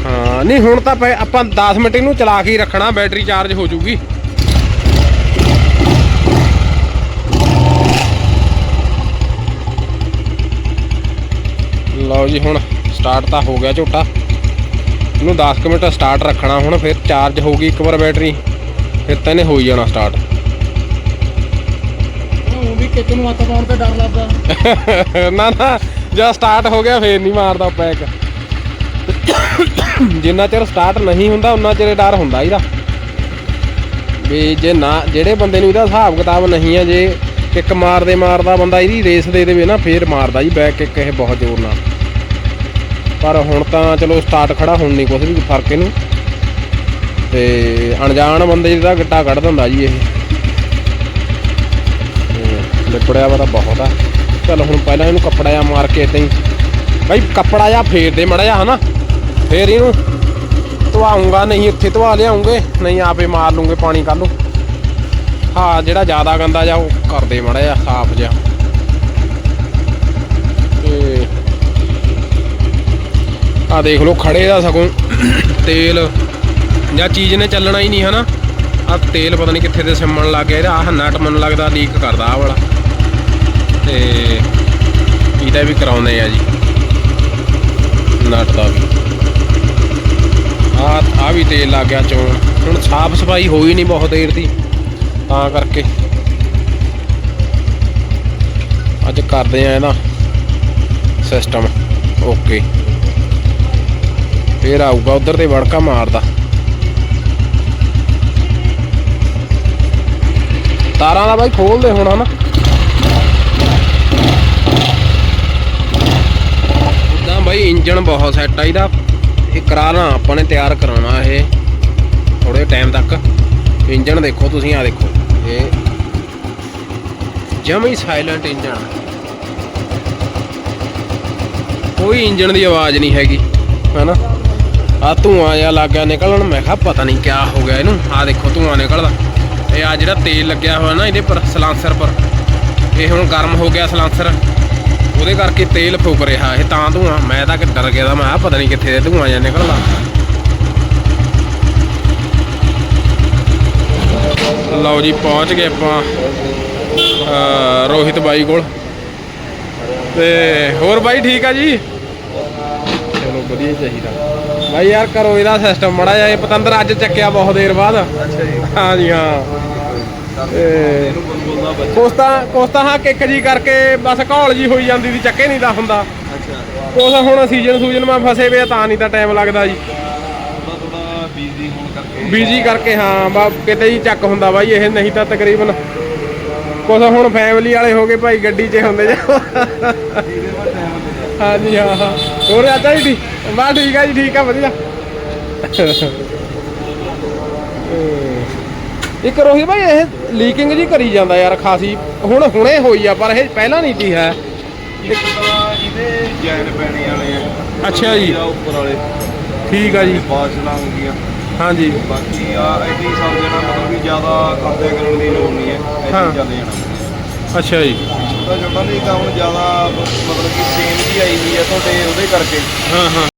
ਹਾਂ, ਨਹੀਂ, ਹੁਣ ਤਾਂ ਪਏ- ਆਪਾਂ 10 ਮਿੰਟ ਇਹਨੂੰ ਚਲਾ ਕੇ ਹੀ ਰੱਖਣਾ ਬੈਟਰੀ ਚਾਰਜ ਹੋ ਜੂਗੀ ਲਓ ਜੀ, ਹੁਣ ਸਟਾਰਟ ਤਾਂ ਹੋ ਗਿਆ ਝੋਟਾ। ਇਹਨੂੰ 10 ਕੁ ਮਿੰਟ ਸਟਾਰਟ ਰੱਖਣਾ ਹੁਣ, ਫਿਰ ਚਾਰਜ ਹੋਊਗੀ ਇੱਕ ਵਾਰ ਬੈਟਰੀ ਫਿਰ ਤਾਂ ਇਹਨੇ ਹੋ ਹੀ ਜਾਣਾ ਸਟਾਰਟ ਉਹ ਨੂੰ ਹੱਥ ਪਾਉਣ ਤੇ ਡਰ ਲੱਗਦਾ। *laughs* ਨਾ ਨਾ, ਜਦ ਸਟਾਰਟ ਹੋ ਗਿਆ, ਫੇਰ ਨਹੀਂ ਮਾਰਦਾ ਪੈਕ ਜਿੰਨਾ ਚਿਰ ਸਟਾਰਟ ਨਹੀਂ ਹੁੰਦਾ, ਉਨਾ ਚਿਰ ਡਰ ਹੁੰਦਾ ਇਹਦਾ ਵੀ ਜੇ ਨਾ, ਜਿਹੜੇ ਬੰਦੇ ਨੂੰ ਇਹਦਾ ਹਿਸਾਬ ਕਿਤਾਬ ਨਹੀਂ ਹੈ ਜੇ ਕਿੱਕ ਮਾਰਦੇ ਮਾਰਦਾ ਬੰਦਾ, ਇਹਦੀ ਰੇਸ ਦੇ ਦੇਵੇ ਨਾ, ਫੇਰ ਮਾਰਦਾ ਜੀ ਬੈਕ ਕਿੱਕ ਇਹ ਬਹੁਤ ਜ਼ੋਰ ਨਾਲ। ਪਰ ਹੁਣ ਤਾਂ ਚਲੋ ਸਟਾਰਟ ਖੜਾ, ਹੁਣ ਨਹੀਂ ਕੁਝ ਵੀ ਫ਼ਰਕ ਇਹਨੂੰ। ਤੇ ਅਣਜਾਣ ਬੰਦੇ ਦਾ ਗਿੱਟਾ ਕੱਢ ਦਿੰਦਾ ਜੀ ਇਹ। ਤੇ ਲਿਪੜਿਆ ਵਾ ਤਾਂ ਬਹੁਤ ਆ। ਚਲ ਹੁਣ ਪਹਿਲਾਂ ਇਹਨੂੰ ਕੱਪੜਾ ਜਿਹਾ ਮਾਰ ਕੇ ਏਦਾਂ ਹੀ। ਬਾਈ, ਕੱਪੜਾ ਜਿਹਾ ਫੇਰ ਦੇ ਮੜਾ ਜਿਹਾ, ਹਨਾ? ਫੇਰ ਇਹਨੂੰ ਧਵਾਉਂਗਾ, ਨਹੀਂ ਇੱਥੇ ਧਵਾ ਲਿਆਉਂਗੇ, ਨਹੀਂ ਆਪੇ ਮਾਰ ਲੂੰਗੇ ਪਾਣੀ ਕੱਲ ਨੂੰ। ਹਾਂ, ਜਿਹੜਾ ਜ਼ਿਆਦਾ ਗੰਦਾ ਜਾ ਉਹ ਕਰਦੇ ਮੜਾ ਜਿਹਾ, ਸਾਫ਼ ਜਿਹਾ। ਤੇ ਆ ਦੇਖ ਲਓ ਖੜੇ ਦਾ ਸਗੋਂ। ਤੇਲ ਜਾਂ ਚੀਜ਼ ਨੇ ਚੱਲਣਾ ਹੀ ਨਹੀਂ, ਹਨਾ? ਆ ਤੇਲ ਪਤਾ ਨਹੀਂ ਕਿੱਥੇ ਤੇ ਸਿਮਣ ਲੱਗ ਗਿਆ, ਇਹਦਾ ਆਹ ਨਟ ਮੈਨੂੰ ਲੱਗਦਾ, ਲੀਕ ਕਰਦਾ ਆ ਵਾਲਾ। ਤੇ ਇਹਦਾ ਵੀ ਕਰਾਉਂਦੇ ਆ ਜੀ। ਨਟ ਦਾ ਵੀ। ਆ ਆ ਵੀ ਤੇਲ ਲੱਗ ਗਿਆ ਚੋਣ ਹੁਣ ਸਾਫ਼ ਸਫ਼ਾਈ ਹੋਈ ਨਹੀਂ ਬਹੁਤ ਦੇਰ ਦੀ, ਤਾਂ ਕਰਕੇ। ਅੱਜ ਕਰਦੇ ਆ ਇਹਦਾ ਸਿਸਟਮ ਓਕੇ ਫੇਰ ਆਊਗਾ ਉਧਰ ਤੇ ਵੜਕਾ ਮਾਰਦਾ। ਤਾਰਾਂ ਦਾ ਬਾਈ ਖੋਲਦੇ ਹੁਣ ਹਨਾ ਉਦਾਂ ਬਾਈ ਇੰਜਨ ਬਹੁਤ ਸੈੱਟ ਆ, ਇਹਦਾ ਇਹ ਕਰਾਣਾ ਆਪਾਂ ਨੇ ਤਿਆਰ ਕਰਾਉਣਾ ਇਹ ਥੋੜੇ ਟਾਈਮ ਤੱਕ। ਇੰਜਨ ਦੇਖੋ ਤੁਸੀਂ ਆ ਦੇਖੋ। ਇਹ ਜਮੀ ਸਾਇਲੈਂਟ ਇੰਜਨ ਕੋਈ ਇੰਜਨ ਦੀ ਆਵਾਜ਼ ਨਹੀਂ ਹੈਗੀ, ਹੈਨਾ? ਆ ਧੂਆਂ ਜਿਹਾ ਲੱਗ ਨਿਕਲਣ, ਮੈਂ ਕਿਹਾ ਪਤਾ ਨਹੀਂ ਕਿਆ ਹੋ ਗਿਆ ਇਹਨੂੰ। ਆ ਦੇਖੋ, ਧੂਆਂ ਨਿਕਲਦਾ। ਇਹ ਆ ਜਿਹੜਾ ਤੇਲ ਲੱਗਿਆ ਹੋਇਆ ਨਾ ਇਹਦੇ ਪਰ, ਸਲਾਂਸਰ ਪਰ। ਇਹ ਹੁਣ ਗਰਮ ਹੋ ਗਿਆ ਸਲਾਂਸਰ। ਉਹਦੇ ਕਰਕੇ ਤੇਲ ਫੂਕ ਰਿਹਾ ਇਹ ਤਾਂ ਧੂਆਂ। ਮੈਂ ਤਾਂ ਕਿ ਡਰ ਗਿਆ ਤਾਂ ਮੈਂ ਪਤਾ ਨਹੀਂ ਕਿੱਥੇ ਦੇ ਧੂਆਂ ਜਿਹਾ ਨਿਕਲਦਾ। ਲਓ ਜੀ ਪਹੁੰਚ ਗਏ ਆਪਾਂ ਰੋਹਿਤ ਬਾਈ ਕੋਲ। ਤੇ ਹੋਰ ਬਾਈ ਠੀਕ ਆ ਜੀ? ਚਲੋ ਵਧੀਆ ਚਾਹੀਦਾ। ਬਾਈ ਯਾਰ ਕਰੋ ਇਹਦਾ ਸਿਸਟਮ ਮੜਾ ਜਾ ਇਹ ਪਤੰਦਰ ਅੱਜ ਚੱਕਿਆ ਬਹੁਤ ਦੇਰ ਬਾਅਦ। ਅੱਛਾ ਜੀ। ਹਾਂ ਜੀ ਹਾਂ। ਤੇ ਹਾਂ ਕਿੱਕ ਜੀ ਕਰਕੇ ਬਸ ਘੌਲ ਜੀ ਹੋਈ ਜਾਂਦੀ ਸੀ ਚੱਕੇ ਨਹੀਂ ਦਾ ਹੁੰਦਾ। ਅੱਛਾ। ਕੋਸਾ ਹੁਣ ਸੀਜ਼ਨ ਸੂਜਨ ਮੈਂ ਫਸੇ ਵੇ ਤਾਂ ਨਹੀਂ ਤਾਂ ਟਾਈਮ ਲੱਗਦਾ ਜੀ। ਥੋੜਾ ਥੋੜਾ ਬੀਜ਼ੀ ਹੋਣ ਕਰਕੇ। ਬੀਜੀ ਕਰਕੇ ਹਾਂ ਬਾ ਕਿਤੇ ਹੀ ਚੱਕ ਹੁੰਦਾ ਬਾਈ ਇਹ ਨਹੀਂ ਤਾਂ ਤਕਰੀਬਨ ਕੁਛ ਹੁਣ ਫੈਮਿਲੀ ਵਾਲੇ ਹੋ ਗਏ ਭਾਈ ਗੱਡੀ 'ਚ ਹੁੰਦੇ ਜਾ। ਦੇ ਹਾਂਜੀ ਹਾਂ ਹਾਂ। ਹੋਰ ਆਤਾ ਜੀ ਠੀਕ? ਬਾ ਠੀਕ ਆ ਜੀ ਠੀਕ ਆ ਵਧੀਆ। ਇੱਕ ਰੋਹੀ ਭਾਈ ਇਹ ਲੀਕਿੰਗ ਜੀ ਕਰੀ ਜਾਂਦਾ ਯਾਰ ਖਾਸੀ। ਹੁਣ ਹੁਣੇ ਹੋਈ ਆ ਪਰ ਇਹ ਪਹਿਲਾਂ ਨਹੀਂ ਸੀ ਹੈ। ਇੱਕ ਤਾਂ ਇਹਦੇ ਜੈਨ ਪੈਣੇ ਵਾਲੇ ਆ। ਅੱਛਾ ਜੀ। ਇਹਦਾ ਉੱਪਰ ਵਾਲੇ। ਠੀਕ ਆ ਜੀ। ਬਾਸ਼ਲਾਂ ਹੋ ਗਈਆਂ ਹਾਂਜੀ। ਬਾਕੀ ਆ ਐਡੀ ਸਮਝ ਜਾਣਾ ਮਤਲਬ ਕਿ ਜ਼ਿਆਦਾ ਕਰਦੇ ਕਰਨ ਦੀ ਲੋੜ ਨਹੀਂ ਹੈ। ਐਡੀ ਚੱਲ ਜਾਣਾ ਅੱਛਾ ਜੀ। ਤਾਂ ਜੁੜਨਾ ਨਹੀਂ ਹੁਣ ਜ਼ਿਆਦਾ ਮਤਲਬ ਕਿ ਸੇਮ ਜੀ ਆਈ ਵੀ ਹੈ ਤੁਹਾਡੇ ਉਹਦੇ ਕਰਕੇ। ਹਾਂ ਹਾਂ।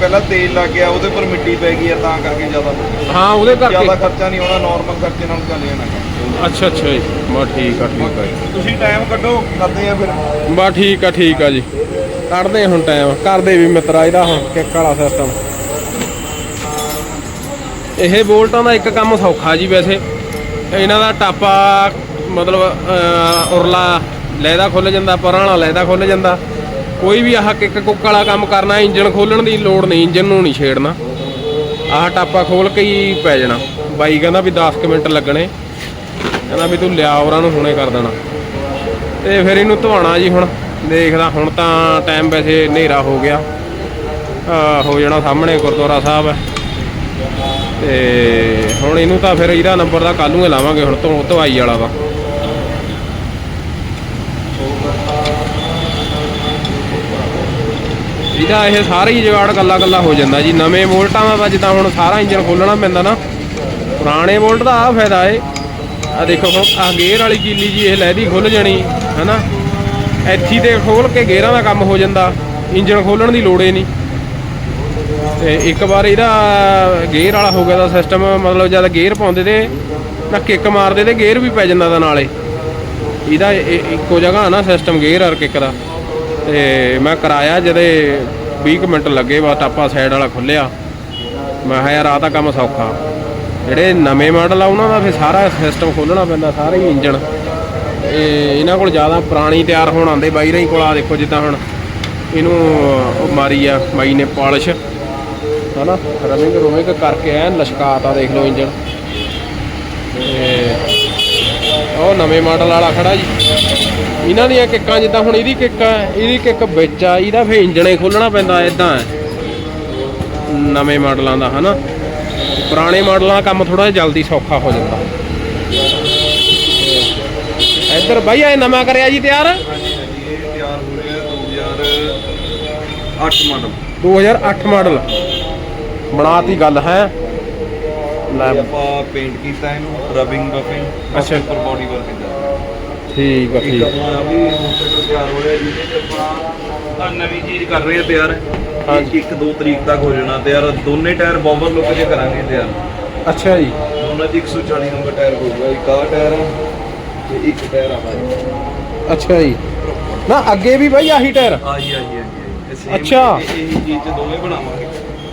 ਪਹਿਲਾਂ ਤੇਲ ਲੱਗ ਗਿਆ ਉਹਦੇ ਪਰ ਮਿੱਟੀ ਪੈ ਗਈ ਹੈ ਤਾਂ ਕਰਕੇ ਜ਼ਿਆਦਾ ਹਾਂ ਉਹਦੇ ਜ਼ਿਆਦਾ ਕਰਕੇ। ਖਰਚਾ ਨਹੀਂ ਹੋਣਾ ਨਾਰਮਲ ਖਰਚੇ ਨਾਲ ਚੱਲ ਜਾਣਾ। ਕੰਮ। ਅੱਛਾ ਅੱਛਾ ਜੀ। ਬਾ ਠੀਕ ਆ ਠੀਕ ਆ ਜੀ। ਤੁਸੀਂ ਟਾਈਮ ਕੱਢੋ ਕਰਦੇ ਆ ਫਿਰ। ਬਾ ਠੀਕ ਆ ਠੀਕ ਆ ਜੀ। ਕੱਢਦੇ ਹੁਣ ਟਾਈਮ ਕਰਦੇ ਵੀ ਮਿੱਤਰਾ ਇਹਦਾ ਹੁਣ ਕਿੱਕ ਵਾਲਾ ਸਿਸਟਮ ਇਹ ਬੋਲਟਾਂ ਦਾ ਇੱਕ ਕੰਮ ਸੌਖਾ ਜੀ ਵੈਸੇ। ਇਹਨਾਂ ਦਾ ਟਾਪਾ ਮਤਲਬ ਅਹ, ਉਰਲਾ ਲੈਦਾ ਖੁੱਲ ਜਾਂਦਾ ਪਰਾਂ ਵਾਲਾ ਲੈਦਾ ਖੁੱਲ ਜਾਂਦਾ। ਕੋਈ ਵੀ ਆਹ ਕਿੱਕ ਕੁੱਕ ਵਾਲਾ ਕੰਮ ਕਰਨਾ ਇੰਜਨ ਖੋਲਣ ਦੀ ਲੋੜ ਨਹੀਂ ਇੰਜਨ ਨੂੰ ਨਹੀਂ ਛੇੜਨਾ। ਆਹ ਟਾਪਾ ਖੋਲ ਕੇ ਹੀ ਪੈ ਜਾਣਾ। ਬਾਈ ਕਹਿੰਦਾ ਵੀ 10 ਕੁ ਮਿੰਟ ਲੱਗਣੇ। ਕਹਿੰਦਾ ਵੀ ਤੂੰ ਲਿਆ ਉਹਨਾਂ ਨੂੰ, ਹੁਣੇ ਕਰ ਦੇਣਾ। ਤੇ ਫਿਰ ਇਹਨੂੰ ਧਵਾਣਾ ਜੀ ਹੁਣ। ਦੇਖਦਾ, ਹੁਣ ਤਾਂ ਟਾਈਮ ਵੈਸੇ ਹਨੇਰਾ ਹੋ ਗਿਆ। ਹੋ ਜਾਣਾ ਸਾਹਮਣੇ, ਗੁਰਦੁਆਰਾ ਸਾਹਿਬ ਹੈ। ਤੇ ਹੁਣ ਇਹਨੂੰ ਤਾਂ ਫਿਰ ਇਹਦਾ ਨੰਬਰ ਦਾ ਕੱਲ ਨੂੰ ਹੀ ਲਾਵਾਂਗੇ, ਹੁਣ ਤੋਂ ਧਵਾਈ ਵਾਲਾ ਦਾ ਇਹਦਾ ਇਹ ਸਾਰਾ ਹੀ ਜੁਗਾੜ ਗੱਲਾ ਗੱਲਾ ਹੋ ਜਾਂਦਾ ਜੀ। ਨਵੇਂ ਵੋਲਟਾਂ ਦਾ ਤਾਂ ਜਿੱਦਾਂ ਹੁਣ ਸਾਰਾ ਇੰਜਨ ਖੋਲਣਾ ਪੈਂਦਾ ਨਾ, ਪੁਰਾਣੇ ਵੋਲਟ ਦਾ ਆ ਫਾਇਦਾ ਏ। ਆ ਦੇਖੋ ਹੁਣ ਆ ਗੇਅਰ ਵਾਲੀ ਕੀਲੀ ਜੀ ਇਹ ਲਹਿਦੀ ਖੁੱਲ ਜਾਣੀ, ਹੈਨਾ? ਇੱਥੀ ਤੇ ਖੋਲ ਕੇ ਗੇਅਰਾਂ ਦਾ ਕੰਮ ਹੋ ਜਾਂਦਾ ਇੰਜਨ ਖੋਲਣ ਦੀ ਲੋੜ ਏ ਨਹੀਂ। ਤੇ ਇੱਕ ਵਾਰ ਇਹਦਾ ਗੇਅਰ ਵਾਲਾ ਹੋ ਗਿਆ ਦਾ ਸਿਸਟਮ ਮਤਲਬ ਜਦ ਗੇਅਰ ਪਾਉਂਦੇ ਤੇ ਨਾ ਕਿੱਕ ਮਾਰਦੇ ਤੇ ਗੇਅਰ ਵੀ ਪੈ ਜਾਂਦਾ ਦਾ ਨਾਲੇ। ਇਹਦਾ ਇੱਕੋ ਜਗ੍ਹਾ ਨਾ ਸਿਸਟਮ ਗੇਅਰ ਔਰ ਕਿੱਕ ਦਾ। ਤੇ ਮੈਂ ਕਰਾਇਆ ਜਦੇ 20 ਕੁ ਮਿੰਟ ਲੱਗੇ ਬਸ ਟਾਪਾ ਸਾਈਡ ਵਾਲਾ ਖੁੱਲਿਆ ਮੈਂ ਕਿਹਾ, ਯਾਰ ਆ ਤਾਂ ਕੰਮ ਸੌਖਾ। ਜਿਹੜੇ ਨਵੇਂ ਮਾਡਲ ਆ, ਉਹਨਾਂ ਦਾ ਫਿਰ ਸਾਰਾ ਸਿਸਟਮ ਖੋਲਣਾ ਪੈਂਦਾ, ਸਾਰੇ ਹੀ ਇੰਜਣ ਇਹ ਇਹਨਾਂ ਕੋਲ ਜ਼ਿਆਦਾ ਪੁਰਾਣੀ ਤਿਆਰ ਹੋਣ ਆਉਂਦੇ ਬਾਈ ਰਾਂ ਕੋਲ ਆ ਦੇਖੋ ਜਿੱਦਾਂ ਹੁਣ ਇਹਨੂੰ ਮਾਰੀ ਆ, ਬਾਈ ਨੇ ਪਾਲਿਸ਼ ਹਨਾ ਰਵਿੰਗ ਰੋਵਿੰਗ ਕਰਕੇ ਐਨ ਲਸ਼ਕਾਤਾ ਦੇਖ ਲਓ ਇੰਜਣ ਤੇ ਉਹ ਨਵੇਂ ਮਾਡਲ ਵਾਲਾ ਖੜਾ ਜੀ। ਇਹਨਾਂ ਦੀਆਂ ਕਿੱਕਾਂ ਜਿੱਦਾਂ ਹੁਣ ਇਹਦੀ ਕਿੱਕ ਆ ਇਹਦੀ ਕਿੱਕ ਵਿੱਚ ਆ ਇਹਦਾ ਫੇ ਇੰਜਣੇ ਖੋਲਣਾ ਪੈਂਦਾ ਇਦਾਂ ਨਵੇਂ ਮਾਡਲਾਂ ਦਾ ਹਨਾ? ਪੁਰਾਣੇ ਮਾਡਲਾਂ ਕੰਮ ਥੋੜਾ ਜਿਹਾ ਜਲਦੀ ਸੌਖਾ ਹੋ ਜਾਂਦਾ। ਇੱਧਰ ਬਾਈ ਇਹ ਨਵਾਂ ਕਰਿਆ ਜੀ ਤਿਆਰ? ਹਾਂਜੀ ਹਾਂਜੀ ਇਹ ਤਿਆਰ ਹੋ ਰਿਹਾ 2008 ਮਾਡਲ। 2008 ਮਾਡਲ। ਬਣਾਤੀ ਗੱਲ ਹੈ। ਲੈ ਤੇ ਆਪਾਂ ਪੇਂਟ ਕੀਤਾ ਇਹਨੂੰ ਰਬਿੰਗ ਬਫਿੰਗ ਅੱਛਾ। ਉੱਪਰ ਬੋਡੀ ਵਰਕ ਕੀਤਾ। ਠੀਕ ਆ ਇੱਕ ਠੀਕ। ਆ। ਆਪਣਾ ਵੀ ਮੋਟਰਸਾਈਕਲ ਤਿਆਰ ਹੋ ਰਿਹਾ ਜਿਹਦੇ ਤੇ ਆਪਾਂ ਆਹ ਨਵੀਂ ਚੀਜ਼ ਕਰ ਰਹੇ ਆ ਤਿਆਰ। ਹਾਂਜੀ। ਇੱਕ ਦੋ ਤਰੀਕ ਤੱਕ ਹੋ ਜਾਣਾ ਤਿਆਰ। ਦੋਨੇ ਟਾਇਰ ਬੌਬਰ ਲੁੱਕ ਜੇ ਕਰਾਂਗੇ ਤਿਆਰ। ਅੱਛਾ ਜੀ। ਦੋਨਾਂ 'ਚ 140 ਨੰਬਰ ਟਾਇਰ ਹੋਊਗਾ ਇੱਕ ਆਹ ਟਾਇਰ ਆ ਤੇ ਇੱਕ ਟਾਇਰ ਆ ਭਾਈ ਅੱਛਾ ਜੀ। ਨਾ ਅੱਗੇ ਵੀ ਬਾਈ ਆਹੀ ਟਾਇਰ? ਆਹੀ ਆਹੀ ਆਹੀ ਅੱਛਾ। ਇਹ ਚੀਜ਼ 'ਚ ਦੋਵੇਂ ਬਣਾਵਾਂਗੇ।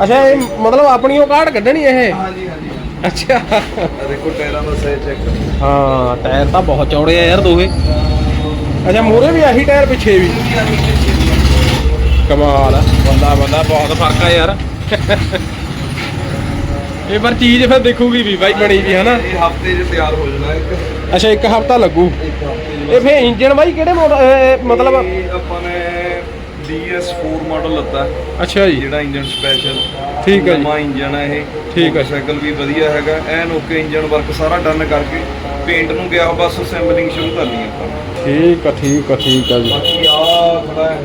ਅੱਛਾ ਇਹ ਮਤਲਬ ਆਪਣੀ ਉਹ ਕਾਰਡ ਕੱਢਣੀ ਇਹ? ਹਾਂਜੀ ਹਾਂਜੀ। ਅੱਛਾ। ਦੇਖੋ ਟਾਇਰਾਂ ਦਾ ਸਾਈਜ਼ ਚੈੱਕ ਹਾਂ ਟਾਇਰ ਤਾਂ ਬਹੁਤ ਚੌੜੇ ਆ ਯਾਰ ਦੋਵੇਂ। ਅੱਛਾ ਮੂਰੇ ਵੀ ਆਹੀ ਟਾਇਰ ਪਿੱਛੇ ਵੀ। ਕਮਾਲ ਆ। ਬੰਦਾ ਬੰਦਾ ਬਹੁਤ ਫ਼ਰਕ ਆ ਯਾਰ। ਇਹ ਪਰ ਚੀਜ਼ ਫਿਰ ਦੇਖੂਗੀ ਵੀ ਬਾਈ ਬਣੀ ਵੀ ਹਨਾ? ਇਹ ਹਫ਼ਤੇ 'ਚ ਤਿਆਰ ਹੋ ਜਾਣਾ ਇੱਕ। ਅੱਛਾ ਇੱਕ ਹਫਤਾ ਲੱਗੂ। ਇਹ ਫੇ ਇੰਜਨ ਬਾਈ ਕਿਹੜੇ ਮਤਲਬ ਇਹ ਆਪਾਂ ਨੇ DS4 ਮਾਡਲ ਲੱਤਾ। ਅੱਛਾ ਜੀ। ਜਿਹੜਾ ਇੰਜਨ ਸਪੈਸ਼ਲ ਠੀਕ ਹੈ ਜੀ। ਨਵਾਂ ਇੰਜਨ ਹੈ ਇਹ। ਠੀਕ ਹੈ। ਸਾਈਕਲ ਵੀ ਵਧੀਆ ਹੈਗਾ। ਐਨ ਓਕੇ ਇੰਜਨ ਵਰਕ ਸਾਰਾ ਡਨ ਕਰਕੇ ਪੇਂਟ ਨੂੰ ਗਿਆ ਬਸ ਅਸੈਂਬਲਿੰਗ ਸ਼ੁਰੂ ਕਰਨੀ ਹੈ ਆਪਾਂ। ਠੀਕ ਆ ਠੀਕ ਆ ਠੀਕ ਆ ਜੀ। ਬਾਕੀ ਆ ਖੜਾ ਹੈ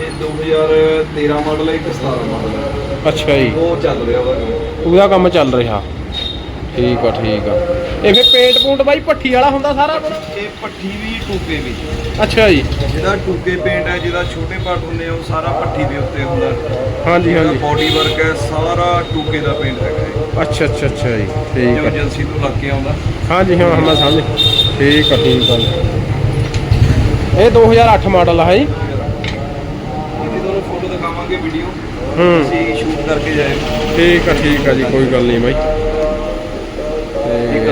ਇਹ 2013 ਮਾਡਲ ਹੈ ਇੱਕ 17 ਮਾਡਲ ਹੈ ਅੱਛਾ ਜੀ। ਉਹ ਚੱਲ ਰਿਹਾ ਕੰਮ। ਉਹਦਾ ਕੰਮ ਚੱਲ ਰਿਹਾ। ਠੀਕ ਆ ਠੀਕ ਆ। ਇਹ ਪੇਂਟ ਪੂੰਟ ਬਾਈ ਭੱਠੀ ਵਾਲਾ ਹੁੰਦਾ ਸਾਰਾ ਆਪਣਾ ਇਹ ਪੱਠੀ ਵੀ ਟੂਕੇ ਵੀ। ਅੱਛਾ ਜੀ। ਜਿਹਦਾ ਟੂਕੇ ਪੇਂਟ ਹੈ ਜਿਹਦਾ ਛੋਟੇ ਪਾਰਟ ਹੁੰਦੇ ਆ ਉਹ ਸਾਰਾ ਪੱਠੀ ਦੇ ਉੱਤੇ ਹੁੰਦਾ। ਹਾਂਜੀ ਜਿਹੜਾ ਹਾਂਜੀ। ਬੋਡੀ ਵਰਕ ਹੈ ਸਾਰਾ ਟੂਕੇ ਦਾ ਪੇਂਟ ਹੈਗਾ ਇਹ। ਅੱਛਾ ਅੱਛਾ ਅੱਛਾ ਜੀ। ਠੀਕ ਜੋ ਆ ਏਜੰਸੀ ਤੋਂ ਲੱਗ ਕੇ ਆਉਂਦਾ। ਹਾਂਜੀ ਹਾਂ ਮੈਂ ਸਮਝ। ਠੀਕ ਆ ਠੀਕ ਆ ਜੀ। ਇਹ 2008 ਮਾਡਲ ਆ ਹੈ ਜੀ। ਇਹਦੀ ਤੁਹਾਨੂੰ ਫੋਟੋ ਦਿਖਾਵਾਂਗੇ ਵੀਡੀਓ ਹੂੰ। ਅਸੀਂ ਸ਼ੂਟ ਕਰਕੇ ਜਾਏ। ਠੀਕ ਆ ਠੀਕ ਆ ਜੀ ਕੋਈ ਗੱਲ ਨਹੀਂ ਬਾਈ।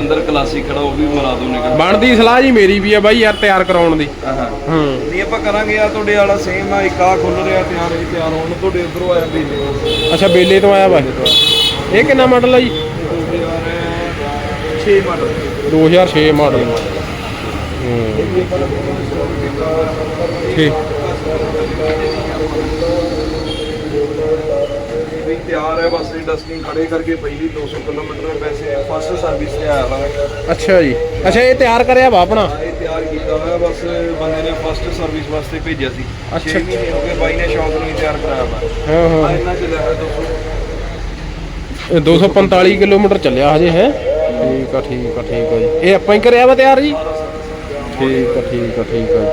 ਅੰਦਰ ਕਲਾਸਿਕ ਖੜਾ ਉਹ ਵੀ ਮਰਾ ਦੋ ਨਿਕਲ ਬਣਦੀ ਸਲਾਹ ਜੀ ਮੇਰੀ ਵੀ ਆ ਬਾਈ ਯਾਰ ਤਿਆਰ ਕਰਾਉਣ ਦੀ। ਹਾਂ ਹੂੰ। ਨਹੀਂ ਆਪਾਂ ਕਰਾਂਗੇ ਆ ਤੁਹਾਡੇ ਵਾਲਾ ਸੇਮ ਆ ਇੱਕ ਆ ਖੁੱਲ ਰਿਹਾ ਤਿਆਰ ਹੀ ਤਿਆਰ ਹੋਣ। ਨੂੰ ਤੁਹਾਡੇ ਉਧਰੋਂ ਆਇਆ ਵੀ ਅੱਛਾ ਬੇਲੇ ਤੋਂ ਆਇਆ ਵਾ? ਇਹ ਕਿੰਨਾ ਮਾਡਲ ਆ ਜੀ? 6 ਮਾਡਲ 2006 ਮਾਡਲ ਹੂੰ। ਠੀਕ ਵੀ ਤਿਆਰ ਹੈ ਬਸ ਡਸਟਿੰਗ ਖੜੇ ਕਰਕੇ ਪਹਿਲੀ 200 ਕਿਲੋਮੀਟਰ ਪੈਸੇ ਫਸਟ ਸਰਵਿਸ ਤੇ ਆਇਆ ਵਾ ਅੱਛਾ ਜੀ। ਅੱਛਾ ਇਹ ਤਿਆਰ ਕਰਿਆ ਵਾ ਆਪਣਾ? ਇਹ ਤਿਆਰ ਕੀਤਾ ਹੋਇਆ ਬਸ ਬੰਦੇ ਨੇ ਫਸਟ ਸਰਵਿਸ ਵਾਸਤੇ ਭੇਜਿਆ ਸੀ। ਅੱਛਾ। 6 ਮਹੀਨੇ ਹੋ ਗਏ ਬਾਈ ਨੇ ਸ਼ੌਂਕ ਨੂੰ ਹੀ ਤਿਆਰ ਕਰਾਇਆ ਵਾ। ਹਾਂ ਹਾਂ। ਇੰਨਾ ਚੱਲਿਆ ਹੈ 200 ਇਹ 245 ਕਿਲੋਮੀਟਰ ਚੱਲਿਆ ਹਜੇ ਹੈ? ਠੀਕ ਆ ਠੀਕ ਆ ਠੀਕ ਆ ਜੀ। ਇਹ ਆਪਾਂ ਹੀ ਕਰਿਆ ਵਾ ਤਿਆਰ ਜੀ? ਠੀਕ ਆ ਠੀਕ ਆ ਠੀਕ ਆ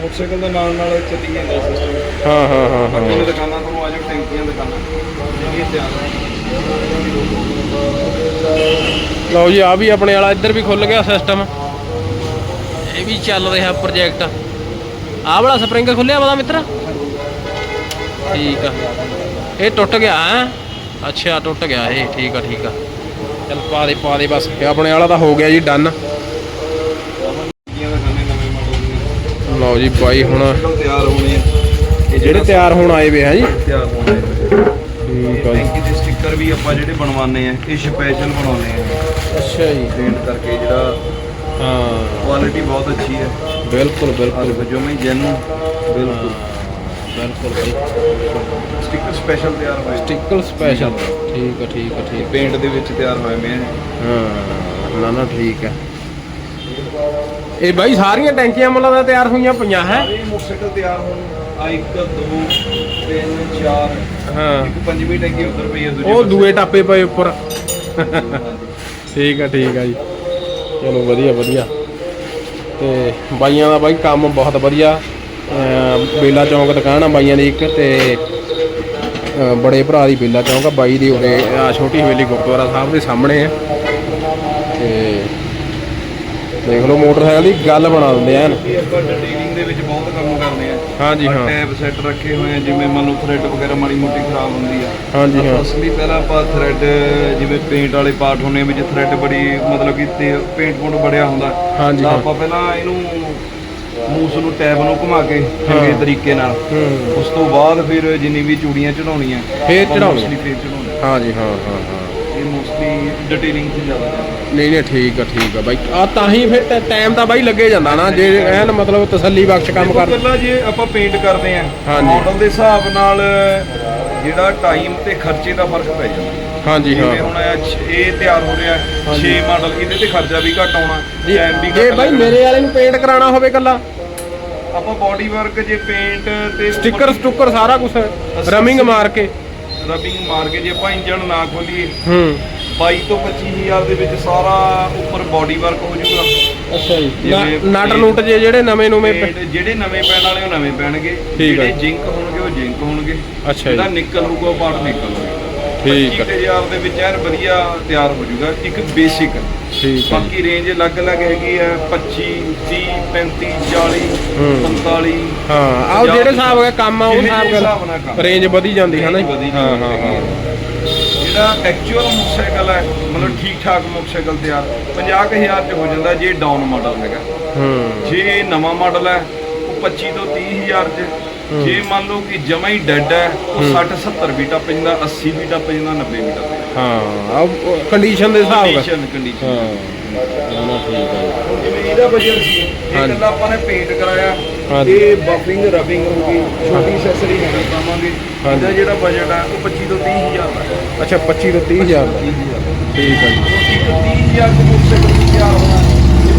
ਮੋਟਰਸਾਈਕਲ ਦੇ ਨਾਲ ਨਾਲ ਚੱਲੀ ਜਾਂਦਾ ਸਿਸਟਮ ਹਾਂ ਹਾਂ ਹਾਂ ਹਾਂ। ਦੁਕਾਨਾਂ ਜਾਓ ਟੈਂਕੀਆਂ ਦੁਕਾਨਾਂ ਲਓ ਜੀ ਆ ਵੀ ਆਪਣੇ ਵਾਲਾ ਇੱਧਰ ਵੀ ਖੁੱਲ ਗਿਆ ਸਿਸਟਮ ਇਹ ਵੀ ਚੱਲ ਰਿਹਾ ਪ੍ਰੋਜੈਕਟ ਆਹ ਵਾਲਾ ਸਪਰਿੰਗ ਖੁੱਲਿਆ ਵਾ ਮਿੱਤਰ? ਠੀਕ ਆ। ਇਹ ਟੁੱਟ ਗਿਆ ਹੈ? ਅੱਛਾ ਟੁੱਟ ਗਿਆ ਇਹ। ਠੀਕ ਆ ਠੀਕ ਆ। ਚੱਲ ਪਾ ਦੇ ਪਾ ਦੇ ਬਸ। ਇਹ ਆਪਣੇ ਵਾਲਾ ਤਾਂ ਹੋ ਗਿਆ ਜੀ ਡਨ ਲਓ ਜੀ ਬਾਈ ਹੁਣ ਤਿਆਰ ਹੋਣੇ ਜਿਹੜੇ ਤਿਆਰ ਹੋਣ ਆਏ ਵੇ ਹੈ ਜੀ। ਤਿਆਰ ਹੋਣੇ ਆ ਠੀਕ ਆ ਜੀ। ਟੈਂਕੀ ਦੇ ਸਟicker ਵੀ ਆਪਾਂ ਜਿਹੜੇ ਬਣਵਾਉਂਦੇ ਆ ਇਹ ਸਪੈਸ਼ਲ ਬਣਾਉਂਦੇ ਆ। ਅੱਛਾ ਜੀ। ਪੇਂਟ ਕਰਕੇ ਜਿਹੜਾ ਹਾਂ। ਕੁਆਲਿਟੀ ਬਹੁਤ ਅੱਛੀ ਹੈ। ਬਿਲਕੁਲ ਆ ਬਿਲਕੁਲ। ਦੇਖੋ ਜੋ ਮੈਂ ਜੈਨੂ ਬਿਲਕੁਲ। ਬਿਲਕੁਲ ਬਾਈ ਸਟicker ਸਪੈਸ਼ਲ ਤਿਆਰ ਹੋਏ। ਸਟicker ਸਪੈਸ਼ਲ ਠੀਕ ਆ ਠੀਕ ਆ ਠੀਕ ਪੇਂਟ ਦੇ ਵਿੱਚ ਤਿਆਰ ਹੋਏ ਮੈਂ ਹਾਂ ਨਾ ਨਾ ਠੀਕ ਹੈ ਇਹ ਬਾਈ ਸਾਰੀਆਂ ਟੈਂਕੀਆਂ ਮੁੱਲਾਂ ਦਾ ਤਿਆਰ ਹੋਈਆਂ ਪਈਆਂ ਹੈ? ਸਾਰੇ ਮੋਟਰਸਾਈਕਲ ਤਿਆਰ ਹੋਣ ਆ 1 2 3 4 ਹਾਂ। ਇੱਕ ਪੰਜਵੀਂ ਟੈਂਕੀ ਉੱਧਰ ਪਈ ਹੈ ਦੂਜੇ ਉਹ ਪਾਸੇ। ਦੂਏ ਟਾਪੇ ਪਏ ਉੱਪਰ। ਹਾਂਜੀ। ਠੀਕ ਆ ਠੀਕ ਆ ਜੀ। ਚਲੋ ਵਧੀਆ ਵਧੀਆ। ਤੇ ਬਾਈਆਂ ਦਾ ਬਾਈ ਕੰਮ ਬਹੁਤ ਵਧੀਆ। ਬੇਲਾ ਚੌਂਕ ਦੁਕਾਨ ਆ ਬਾਈਆਂ ਦੀ ਇੱਕ ਤੇ ਬੜੇ ਭਰਾ ਦੀ ਬੇਲਾ ਚੌਂਕ ਆ। ਬਾਈ ਦੀ ਉਰੇ ਆ ਛੋਟੀ ਹਵੇਲੀ ਗੁਰਦੁਆਰਾ ਸਾਹਿਬ ਦੇ ਸਾਹਮਣੇ ਆ। ਤੇ ਦੇਖ ਲਓ ਮੋਟਰਸਾਈਕਲ ਦੀ ਗੱਲ ਬਣਾ ਦਿੰਦੇ ਆ ਇਹ ਆਪਾਂ ਡਿਟੇਲਿੰਗ ਦੇ ਵਿੱਚ ਬਹੁਤ ਕੰਮ ਕਰਦੇ ਆ ਹਾਂਜੀ ਹਾਂ। ਟੈਬ ਸੈੱਟ ਰੱਖੇ ਹੋਏ ਆ ਜਿਵੇਂ ਮੰਨ ਲਓ ਥ੍ਰੈਡ ਵਗੈਰਾ ਮਾੜੀ ਮੋਟੀ ਖਰਾਬ ਹੁੰਦੀ ਆ। ਹਾਂਜੀ ਹਾਂ। ਅਸਲੀ ਪਹਿਲਾਂ ਆਪਾਂ ਥ੍ਰੈਡ ਜਿਵੇਂ ਪੇਂਟ ਵਾਲੇ ਪਾਰਟ ਹੁੰਦੇ ਵਿੱਚ ਥ੍ਰੈਡ ਬੜੀ ਮਤਲਬ ਕਿ ਤੇ ਪੇਂਟ ਪੂੰਟ ਬੜਿਆ ਹੁੰਦਾ ਹਾਂਜੀ ਤਾਂ ਆਪਾਂ ਪਹਿਲਾਂ ਇਹਨੂੰ ਮੂਸ ਨੂੰ ਟੈਬ ਨੂੰ ਘੁਮਾ ਕੇ ਚੰਗੇ। ਤਰੀਕੇ ਨਾਲ। ਉਸ ਤੋਂ ਬਾਅਦ ਫਿਰ ਜਿੰਨੀ ਵੀ ਚੂੜੀਆਂ ਚੜਾਉਣੀਆਂ ਫੇਰ ਚੜਾਉਣੀਆਂ। ਫੇਰ ਚੜਾਉਣੀਆਂ ਹਾਂਜੀ ਹਾਂ ਹਾਂ ਹਾਂ। ਇਹ ਮੋਸਟਲੀ ਡਿਟੇਲਿੰਗ 'ਚ ਜ਼ਿਆਦਾ ਜਾਂਦਾ ਨਹੀਂ ਨਹੀਂ ਠੀਕ ਆ ਠੀਕ ਆ ਬਾਈ। ਆ ਤਾਂ ਹੀ ਫਿਰ ਟਾਈਮ ਤਾਂ ਬਾਈ ਲੱਗੇ ਜਾਂਦਾ ਨਾ ਜੇ ਐਨ ਮਤਲਬ ਤਸੱਲੀ ਬਖਸ਼ ਕੰਮ ਕਰ ਪਹਿਲਾਂ ਜੇ ਆਪਾਂ ਪੇਂਟ ਕਰਦੇ ਆ ਹਾਂਜੀ। ਮਾਡਲ ਦੇ ਹਿਸਾਬ ਨਾਲ ਜਿਹੜਾ ਟਾਈਮ ਤੇ ਖਰਚੇ ਦਾ ਫ਼ਰਕ ਪੈ ਜਾਂਦਾ। ਹਾਂਜੀ ਹਾਂ। ਜਿਵੇਂ ਹੁਣ ਇਹ ਛ- ਇਹ ਤਿਆਰ ਹੋ ਰਿਹਾ 6 ਮਾਡਲ ਇਹਦੇ ਤੇ ਖਰਚਾ ਵੀ ਘੱਟ ਆਉਣਾ ਜੇ। ਟਾਈਮ ਵੀ ਜੇ ਘੱਟ ਬਾਈ ਲੱਗਣਾ। ਮੇਰੇ ਵਾਲੇ ਨੂੰ ਪੇਂਟ ਕਰਾਉਣਾ ਹੋਵੇ ਕੱਲਾ ਆਪਾਂ ਬਾਡੀ ਵਰਕ ਜੇ ਪੇਂਟ ਤੇ ਸਟicker ਸਟੁੱਕਰ ਸਾਰਾ ਕੁਝ ਰਮਿੰਗ ਮਾਰ ਕੇ। ਰਬਿੰਗ ਮਾਰ ਕੇ ਜੇ ਆਪਾਂ ਇੰਜਨ ਨਾ ਖੋਲੀਏ। ਹੂੰ। 22 ਤੋਂ 25000 ਦੇ ਵਿੱਚ ਸਾਰਾ ਉੱਪਰ ਬਾਡੀ ਵਰਕ ਹੋ ਜਾਊਗਾ। ਅੱਛਾ ਜੀ। ਜਿਵੇਂ ਨਟ ਨੂਟ ਜੇ ਜਿਹੜੇ ਨਵੇਂ ਨੂਵੇਂ ਜਿਹੜੇ ਨਵੇਂ ਪੈਣ ਵਾਲੇ ਉਹ ਨਵੇਂ ਪੈਣਗੇ। ਠੀਕ ਆ ਜਿਹੜੇ। ਜਿੰਕ ਹੋਣਗੇ ਉਹ ਜਿੰਕ ਹੋਣਗੇ। ਅੱਛਾ ਜਿਹੜਾ ਜੀ ਨਿਕਲ ਹੋਊਗਾ ਉਹ ਪਾਰਟ ਨਿਕਲ ਹੋਊਗਾ। ਠੀਕ ਆ। 25000 ਦੇ ਵਿੱਚ ਐਨ ਵਧੀਆ ਤਿਆਰ ਹੋ ਜਾਊਗਾ ਇੱਕ ਬੇਸਿਕ ਠੀਕ ਜੀ ਬਾਕੀ ਰੇਂਜ ਅਲੱਗ-ਅਲੱਗ ਹੈਗੀ ਆ 25 30 35 40 ਹੂੰ। 45 ਹਾਂ ਆਹ ਜਿਹੜੇ ਹਿਸਾਬ ਦਾ ਕੰਮ ਆ ਉਹ ਜਿਹੇ ਹਿਸਾਬ ਨਾਲ ਕੰਮ। ਰੇਂਜ ਵਧੀ ਜਾਂਦੀ ਹੈ ਨਾ ਜੀ? ਹਾਂ ਹਾਂ। ਹਾਂ ਜਿਹੜਾ ਐਕਚੁਅਲ ਮੋਟਰਸਾਈਕਲ ਹੈ ਮਤਲਬ ਠੀਕ ਠਾਕ ਮੋਟਰਸਾਈਕਲ ਤਿਆਰ 50000 ਚ ਹੋ ਜਾਂਦਾ ਜੇ ਡਾਊਨ ਮਾਡਲ ਹੈਗਾ। ਹੂੰ। ਜੇ ਨਵਾਂ ਮਾਡਲ ਹੈ ਉਹ 25 ਤੋਂ 30000 ਚ ਜੇ ਮੰਨ ਲਓ ਕਿ ਜਮਾ ਹੀ ਡੈਡ ਹੈ ਉਹ 60 70 ਵੀ ਟੱਪ ਜਾਂਦਾ 80 ਵੀ ਟੱਪ ਜਾਂਦਾ 90 ਵੀ ਟੱਪ ਜਾਂਦਾ ਹਾਂ ਆ ਕੰਡੀਸ਼ਨ ਦੇ ਹਿਸਾਬ ਨਾਲ। ਕੰਡੀਸ਼ਨ ਕੰਡੀਸ਼ਨ ਹਾਂ। ਨਾ ਠੀਕ ਹੈ। ਜਿਵੇਂ ਇਹਦਾ ਬਜਟ ਸੀ ਇਹ। ਕੱਲਾ ਆਪਾਂ ਨੇ ਪੇਂਟ ਕਰਾਇਆ। ਇਹ ਬਫਿੰਗ ਰਬਿੰਗ ਹੋ ਗਈ ਛੋਟੀ ਐਕਸੈਸਰੀ ਹੈਗੀ ਪਾਵਾਂਗੇ। ਇਹਦਾ ਜਿਹੜਾ ਬਜਟ ਹੈ ਉਹ 25 ਤੋਂ 30000 ਦਾ ਹੈ। ਅੱਛਾ 25 ਤੋਂ 30000 ਦਾ। 30000 ਠੀਕ ਹੈ ਜੀ। ਇੱਕ 30000 ਦੇ ਮੋਟਰਸਾਈਕਲ ਨੂੰ ਤਿਆਰ ਹੋਣਾ।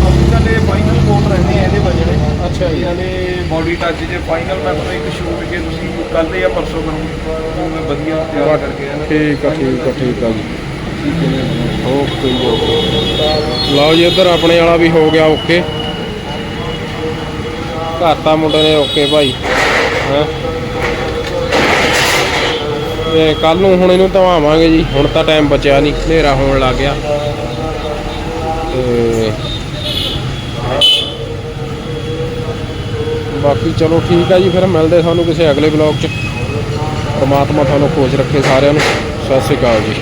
ਇਹ ਬਫਿੰਗ ਦੇ ਫਾਈਨਲ ਕੋਡ ਰਹਿੰਦੇ ਆ ਇਹਦੇ ਬਜਣੇ ਅੱਛਾ ਜੀ। ਇਹਨਾਂ ਦੇ ਬਾਡੀ ਟੱਚ ਜੇ ਫਾਈਨਲ ਮੈਂ ਤੁਹਾਨੂੰ ਇੱਕ ਸ਼ੂਟ ਕੇ ਤੁਸੀਂ ਕੱਲ ਜਾਂ ਪਰਸੋਂ ਕਰੋਗੇ ਉਹ ਮੈਂ ਵਧੀਆ ਤਿਆਰ ਕਰਕੇ ਇਹਨਾਂ ਦੇ ਠੀਕ ਆ ਠੀਕ ਆ ਠੀਕ ਆ ਜੀ। ਓਕੇ ਜੀ ਓਕੇ। ਲਓ ਜੀ ਇੱਧਰ ਆਪਣੇ ਵਾਲਾ ਵੀ ਹੋ ਗਿਆ ਓਕੇ। ਘਾਤਾ ਮੁੰਡੇ ਨੇ ਓਕੇ ਭਾਈ ਹੈਂ। ਤੇ ਕੱਲ ਨੂੰ ਹੁਣ ਇਹਨੂੰ ਧਵਾਵਾਂਗੇ ਜੀ ਹੁਣ ਤਾਂ ਟਾਈਮ ਬਚਿਆ ਨਹੀਂ ਹਨੇਰਾ ਹੋਣ ਲੱਗ ਗਿਆ। ਤੇ ਬਾਕੀ ਚਲੋ ਠੀਕ ਆ ਜੀ, ਫਿਰ ਮਿਲਦੇ ਸਾਨੂੰ ਕਿਸੇ ਅਗਲੇ ਬਲੌਗ 'ਚ। ਪਰਮਾਤਮਾ ਤੁਹਾਨੂੰ ਖੁਸ਼ ਰੱਖੇ ਸਾਰਿਆਂ ਨੂੰ। ਸਤਿ ਸ਼੍ਰੀ ਅਕਾਲ ਜੀ।